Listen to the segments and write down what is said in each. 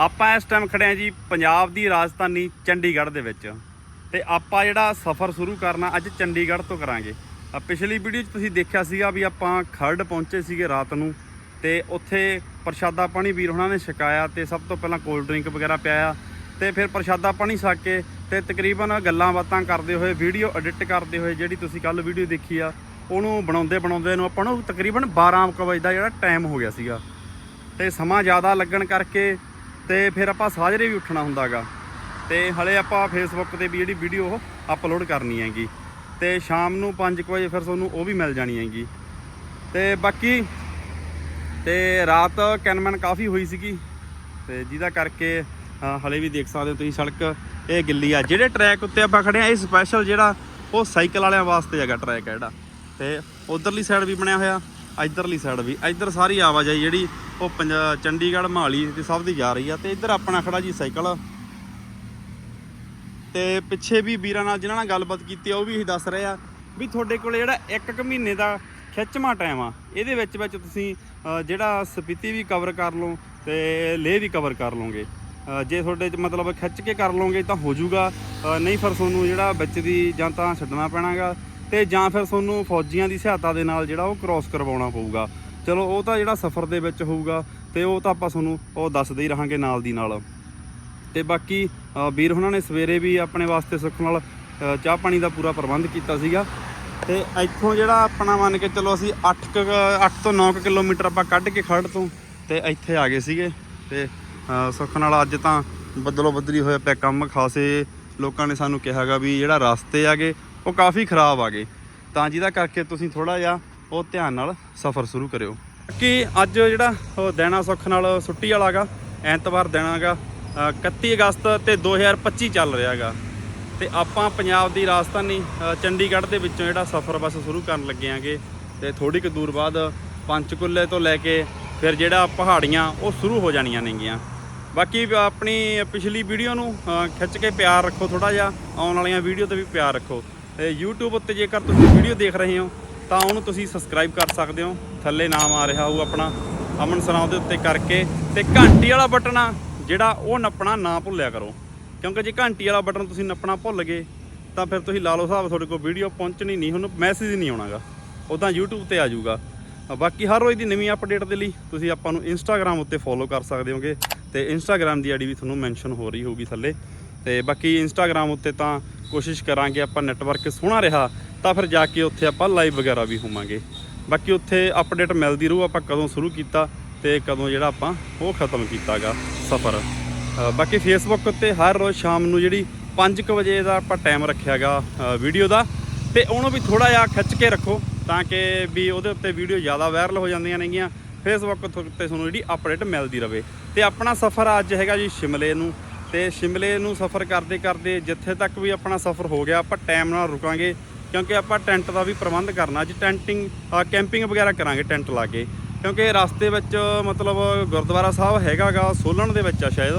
ਆਪਾਂ ਇਸ ਟਾਈਮ ਖੜੇ ਆ ਜੀ ਪੰਜਾਬ ਦੀ ਰਾਜਧਾਨੀ ਚੰਡੀਗੜ੍ਹ ਦੇ ਵਿੱਚ ਤੇ ਆਪਾਂ ਜਿਹੜਾ ਸਫ਼ਰ ਸ਼ੁਰੂ ਕਰਨਾ ਅੱਜ ਚੰਡੀਗੜ੍ਹ ਤੋਂ ਕਰਾਂਗੇ। ਆ ਪਿਛਲੀ ਵੀਡੀਓ 'ਚ ਤੁਸੀਂ ਦੇਖਿਆ ਸੀਗਾ ਵੀ ਆਪਾਂ ਖਰੜ ਪਹੁੰਚੇ ਸੀਗੇ ਰਾਤ ਨੂੰ ਤੇ ਉੱਥੇ ਪ੍ਰਸ਼ਾਦਾ ਪਾਣੀ ਵੀਰ ਉਹਨਾਂ ਨੇ ਛਕਾਇਆ ਤੇ ਸਭ ਤੋਂ ਪਹਿਲਾਂ ਕੋਲਡ ਡਰਿੰਕ ਵਗੈਰਾ ਪਿਆਇਆ ਤੇ ਫਿਰ ਪ੍ਰਸ਼ਾਦਾ ਪਾਣੀ ਛਕ ਕੇ ਤੇ ਤਕਰੀਬਨ ਗੱਲਾਂ ਬਾਤਾਂ ਕਰਦੇ ਹੋਏ ਵੀਡੀਓ ਐਡਿਟ ਕਰਦੇ ਹੋਏ ਜਿਹੜੀ ਤੁਸੀਂ ਕੱਲ ਵੀਡੀਓ ਦੇਖੀ ਆ, ਉਹਨੂੰ ਬਣਾਉਂਦੇ ਬਣਾਉਂਦੇ ਨੂੰ ਆਪਾਂ ਨੂੰ ਤਕਰੀਬਨ 12 ਕੁ ਵਜੇ ਦਾ ਜਿਹੜਾ ਟਾਈਮ ਹੋ ਗਿਆ ਸੀਗਾ। ਤੇ ਸਮਾਂ ਜ਼ਿਆਦਾ ਲੱਗਣ ਕਰਕੇ ਤੇ ਫਿਰ ਆਪਾਂ ਸਾਜਰੇ ਵੀ ਉੱਠਣਾ ਹੁੰਦਾਗਾ। ਤੇ ਹਲੇ ਆਪਾਂ ਫੇਸਬੁੱਕ ਤੇ ਵੀ ਜਿਹੜੀ ਵੀਡੀਓ ਉਹ ਅਪਲੋਡ ਕਰਨੀ ਹੈਗੀ। ਤੇ ਸ਼ਾਮ ਨੂੰ 5 ਵਜੇ ਫਿਰ ਤੁਹਾਨੂੰ ਉਹ ਵੀ ਮਿਲ ਜਾਣੀ ਹੈਗੀ। ਤੇ ਬਾਕੀ ਤੇ ਰਾਤ ਕੈਨਮਨ ਕਾਫੀ ਹੋਈ ਸੀਗੀ। ਤੇ ਜਿਹਦਾ ਕਰਕੇ ਹਲੇ ਵੀ ਦੇਖ ਸਕਦੇ ਹੋ ਤੁਸੀਂ ਸੜਕ, ਇਹ ਗਿੱਲੀ ਆ। ਜਿਹੜੇ ਟਰੈਕ ਉੱਤੇ ਆਪਾਂ ਖੜੇ ਆ, ਇਹ ਸਪੈਸ਼ਲ ਜਿਹੜਾ ਉਹ ਸਾਈਕਲ ਵਾਲਿਆਂ ਵਾਸਤੇ ਹੈਗਾ ਟਰੈਕ ਹੈ ਜਿਹੜਾ। ਤੇ ਉਧਰਲੀ ਸਾਈਡ ਵੀ ਬਣਿਆ ਹੋਇਆ। ਇਧਰਲੀ ਸਾਈਡ ਵੀ, ਇਧਰ ਸਾਰੀ ਆਵਾਜਾਈ ਜਿਹੜੀ ਉਹ ਪੰਜਾ, ਚੰਡੀਗੜ੍ਹ, ਮਹਾਲੀ ਤੇ ਸਭ ਦੀ ਜਾ ਰਹੀ ਆ ਤੇ ਇਧਰ ਆਪਣਾ ਖੜਾ ਜੀ ਸਾਈਕਲ। ਤੇ ਪਿੱਛੇ ਵੀ ਵੀਰਾਂ ਨਾਲ ਜਿਨ੍ਹਾਂ ਨਾਲ ਗੱਲਬਾਤ ਕੀਤੀ ਉਹ ਵੀ ਇਹੀ ਦੱਸ ਰਹੇ ਆ ਵੀ ਤੁਹਾਡੇ ਕੋਲ ਜਿਹੜਾ ਇੱਕ ਕੁ ਮਹੀਨੇ ਦਾ ਖਿੱਚਵਾਂ ਟਾਈਮ ਆ, ਇਹਦੇ ਵਿੱਚ ਵਿੱਚ ਤੁਸੀਂ ਜਿਹੜਾ ਸਪੀਤੀ ਵੀ ਕਵਰ ਕਰ ਲਓ ਤੇ ਲੇਹ ਵੀ ਕਵਰ ਕਰ ਲਓਗੇ। ਜੇ ਤੁਹਾਡੇ ਚ ਮਤਲਬ ਖਿੱਚ ਕੇ ਕਰ ਲਓਗੇ ਤਾਂ ਹੋ ਜਾਊਗਾ ਨਹੀਂ ਫਿਰ ਤੁਹਾਨੂੰ ਜਿਹੜਾ ਵਿੱਚ ਦੀ ਜਾਂ ਤਾਂ ਛੱਡਣਾ ਪੈਣਾਗਾ। ਤੇ ਜਾਂ ਫਿਰ ਤੁਹਾਨੂੰ ਫੌਜੀਆਂ ਦੀ ਸਹਾਇਤਾ ਦੇ ਨਾਲ ਜਿਹੜਾ ਉਹ ਕ੍ਰਾਸ ਕਰਵਾਉਣਾ ਪਊਗਾ। ਚਲੋ, ਉਹ ਤਾਂ ਜਿਹੜਾ ਸਫ਼ਰ ਦੇ ਵਿੱਚ ਹੋਊਗਾ ਤੇ ਉਹ ਤਾਂ ਆਪਾਂ ਤੁਹਾਨੂੰ ਉਹ ਦੱਸਦੇ ਹੀ ਰਹਾਂਗੇ ਨਾਲ ਦੀ ਨਾਲ। ਤੇ ਬਾਕੀ ਵੀਰ ਉਹਨਾਂ ਨੇ ਸਵੇਰੇ ਵੀ ਆਪਣੇ ਵਾਸਤੇ ਸੁੱਖ ਨਾਲ ਚਾਹ ਪਾਣੀ ਦਾ ਪੂਰਾ ਪ੍ਰਬੰਧ ਕੀਤਾ ਸੀਗਾ। ਤੇ ਇੱਥੋਂ ਜਿਹੜਾ ਆਪਣਾ ਮੰਨ ਕੇ ਚਲੋ ਅਸੀਂ 8 8 ਤੋਂ 9 ਕਿਲੋਮੀਟਰ ਆਪਾਂ ਕੱਢ ਕੇ ਖੜ ਤੋਂ ਤੇ ਇੱਥੇ ਆ ਗਏ ਸੀਗੇ। ਤੇ ਸੁੱਖ ਨਾਲ ਅੱਜ ਤਾਂ ਬੱਦਲੋ ਬੱਦਲੀ ਹੋਇਆ ਪਿਆ ਕੰਮ। ਖਾਸੇ ਲੋਕਾਂ ਨੇ ਸਾਨੂੰ ਕਿਹਾਗਾ ਵੀ ਜਿਹੜਾ ਰਸਤੇ ਆਗੇ ਉਹ ਕਾਫੀ ਖਰਾਬ ਆ ਗਏ। ਤਾਂ ਜਿਹਦਾ ਕਰਕੇ ਤੁਸੀਂ ਥੋੜਾ ਜਿਹਾ ਉਹ ਧਿਆਨ ਨਾਲ ਸਫ਼ਰ ਸ਼ੁਰੂ ਕਰਿਓ। ਕਿ ਅੱਜ ਜਿਹੜਾ ਉਹ ਦੇਣਾ ਸੁੱਖ ਨਾਲ ਛੁੱਟੀ ਵਾਲਾਗਾ, ਐਤਵਾਰ ਦੇਣਾਗਾ 31 ਅਗਸਤ ਤੇ 2025 ਚੱਲ ਰਿਹਾਗਾ। ਤੇ ਆਪਾਂ ਪੰਜਾਬ ਦੀ ਰਾਜਧਾਨੀ ਚੰਡੀਗੜ੍ਹ ਦੇ ਵਿੱਚੋਂ ਜਿਹੜਾ ਸਫ਼ਰ ਬਸ ਸ਼ੁਰੂ ਕਰਨ ਲੱਗੇ ਆਂਗੇ। ਤੇ ਥੋੜੀ ਕੁ ਦੂਰ ਬਾਅਦ ਪੰਚਕੁਲੇ ਤੋਂ ਲੈ ਕੇ ਫਿਰ ਜਿਹੜਾ ਪਹਾੜੀਆਂ, ਉਹ ਸ਼ੁਰੂ ਹੋ ਜਾਣੀਆਂ ਨੇਗੀਆਂ। ਬਾਕੀ ਆਪਣੀ ਪਿਛਲੀ ਵੀਡੀਓ ਨੂੰ ਖਿੱਚ ਕੇ ਪਿਆਰ ਰੱਖੋ ਥੋੜਾ ਜਿਹਾ। ਆਉਣ ਵਾਲੀਆਂ ਵੀਡੀਓ ਤੇ ਵੀ ਪਿਆਰ ਰੱਖੋ। YouTube ਉੱਤੇ ਜੇਕਰ ਤੁਸੀਂ ਵੀਡੀਓ ਦੇਖ ਰਹੇ ਹੋ, ਤਾਂ ਉਹਨੂੰ ਤੁਸੀਂ ਸਬਸਕ੍ਰਾਈਬ ਕਰ ਸਕਦੇ ਹੋ। ਥੱਲੇ ਨਾਮ ਆ ਰਿਹਾ ਹੋਊ ਆਪਣਾ। ਅਮਨ ਸਨਾਉ ਦੇ ਉੱਤੇ ਕਰਕੇ ਤੇ ਘੰਟੀ ਵਾਲਾ ਬਟਨ ਆ, ਜਿਹੜਾ ਉਹ ਨੱਪਣਾ ਨਾ ਭੁੱਲਿਆ ਕਰੋ। ਕਿਉਂਕਿ ਜੇ ਘੰਟੀ ਵਾਲਾ ਬਟਨ ਤੁਸੀਂ ਨੱਪਣਾ ਭੁੱਲ ਗਏ, ਤਾਂ ਫਿਰ ਤੁਸੀਂ ਲਾ ਲਓ ਹਿਸਾਬ ਤੁਹਾਡੇ ਕੋਲ ਵੀਡੀਓ ਪਹੁੰਚਣੀ ਨਹੀਂ, ਉਹਨੂੰ ਮੈਸੇਜ ਨਹੀਂ ਆਉਣਾਗਾ। ਉਦਾਂ YouTube ਤੇ ਆ ਜਾਊਗਾ। ਬਾਕੀ ਹਰ ਰੋਜ਼ ਦੀ ਨਵੀਂ ਅਪਡੇਟ ਦੇ ਲਈ ਤੁਸੀਂ ਆਪਾਂ ਨੂੰ Instagram ਉੱਤੇ ਫੋਲੋ ਕਰ ਸਕਦੇ ਹੋਗੇ। ਤੇ Instagram ਦੀ ਆਈਡੀ ਵੀ ਤੁਹਾਨੂੰ ਮੈਂਸ਼ਨ ਹੋ ਰਹੀ ਹੋਊਗੀ ਥੱਲੇ। ਤੇ ਬਾਕੀ Instagram ਉੱਤੇ ਤਾਂ ਕੋਸ਼ਿਸ਼ ਕਰਾਂਗੇ ਆਪਾਂ ਨੈਟਵਰਕ ਸੋਹਣਾ ਰਿਹਾ, ਤਾਂ ਫਿਰ ਜਾ ਕੇ ਉੱਥੇ ਆਪਾਂ ਲਾਈਵ ਵਗੈਰਾ ਵੀ ਹੋਵਾਂਗੇ। ਬਾਕੀ ਉੱਥੇ ਅਪਡੇਟ ਮਿਲਦੀ ਰਹੂ, ਆਪਾਂ ਕਦੋਂ ਸ਼ੁਰੂ ਕੀਤਾ ਤੇ ਕਦੋਂ ਜਿਹੜਾ ਆਪਾਂ ਉਹ ਖਤਮ ਕੀਤਾਗਾ ਸਫ਼ਰ। ਬਾਕੀ ਫੇਸਬੁੱਕ ਉੱਤੇ ਹਰ ਰੋਜ਼ ਸ਼ਾਮ ਨੂੰ ਜਿਹੜੀ 5:00 ਵਜੇ ਦਾ ਆਪਾਂ ਟਾਈਮ ਰੱਖਿਆਗਾ ਵੀਡੀਓ ਦਾ। ਤੇ ਉਹਨੂੰ ਵੀ ਥੋੜਾ ਜਿਹਾ ਖਿੱਚ ਕੇ ਰੱਖੋ, ਤਾਂ ਕਿ ਵੀ ਉਹਦੇ ਉੱਤੇ ਵੀਡੀਓ ਜ਼ਿਆਦਾ ਵਾਇਰਲ ਹੋ ਜਾਂਦੀਆਂ ਨੇਗੀਆਂ। ਫੇਸਬੁੱਕ ਉੱਤੇ ਤੁਹਾਨੂੰ ਜਿਹੜੀ ਅਪਡੇਟ ਮਿਲਦੀ ਰਵੇ। ਤੇ ਆਪਣਾ ਸਫ਼ਰ ਅੱਜ ਹੈਗਾ ਜੀ ਸ਼ਿਮਲੇ ਨੂੰ। ਤੇ ਸ਼ਿਮਲੇ ਨੂੰ ਸਫ਼ਰ ਕਰਦੇ ਕਰਦੇ ਜਿੱਥੇ ਤੱਕ ਵੀ ਆਪਣਾ ਸਫ਼ਰ ਹੋ ਗਿਆ, ਆਪਾਂ ਟਾਈਮ ਨਾਲ ਰੁਕਾਂਗੇ, ਕਿਉਂਕਿ ਆਪਾਂ ਟੈਂਟ ਦਾ ਵੀ ਪ੍ਰਬੰਧ ਕਰਨਾ, ਅੱਜ ਟੈਂਟਿੰਗ ਕੈਂਪਿੰਗ ਵਗੈਰਾ ਕਰਾਂਗੇ ਟੈਂਟ ਲਾ ਕੇ, ਕਿਉਂਕਿ ਰਸਤੇ ਵਿੱਚ ਮਤਲਬ ਗੁਰਦੁਆਰਾ ਸਾਹਿਬ ਹੈਗਾਗਾ, ਸੋਲਣ ਦੇ ਵਿੱਚ ਆ ਸ਼ਾਇਦ,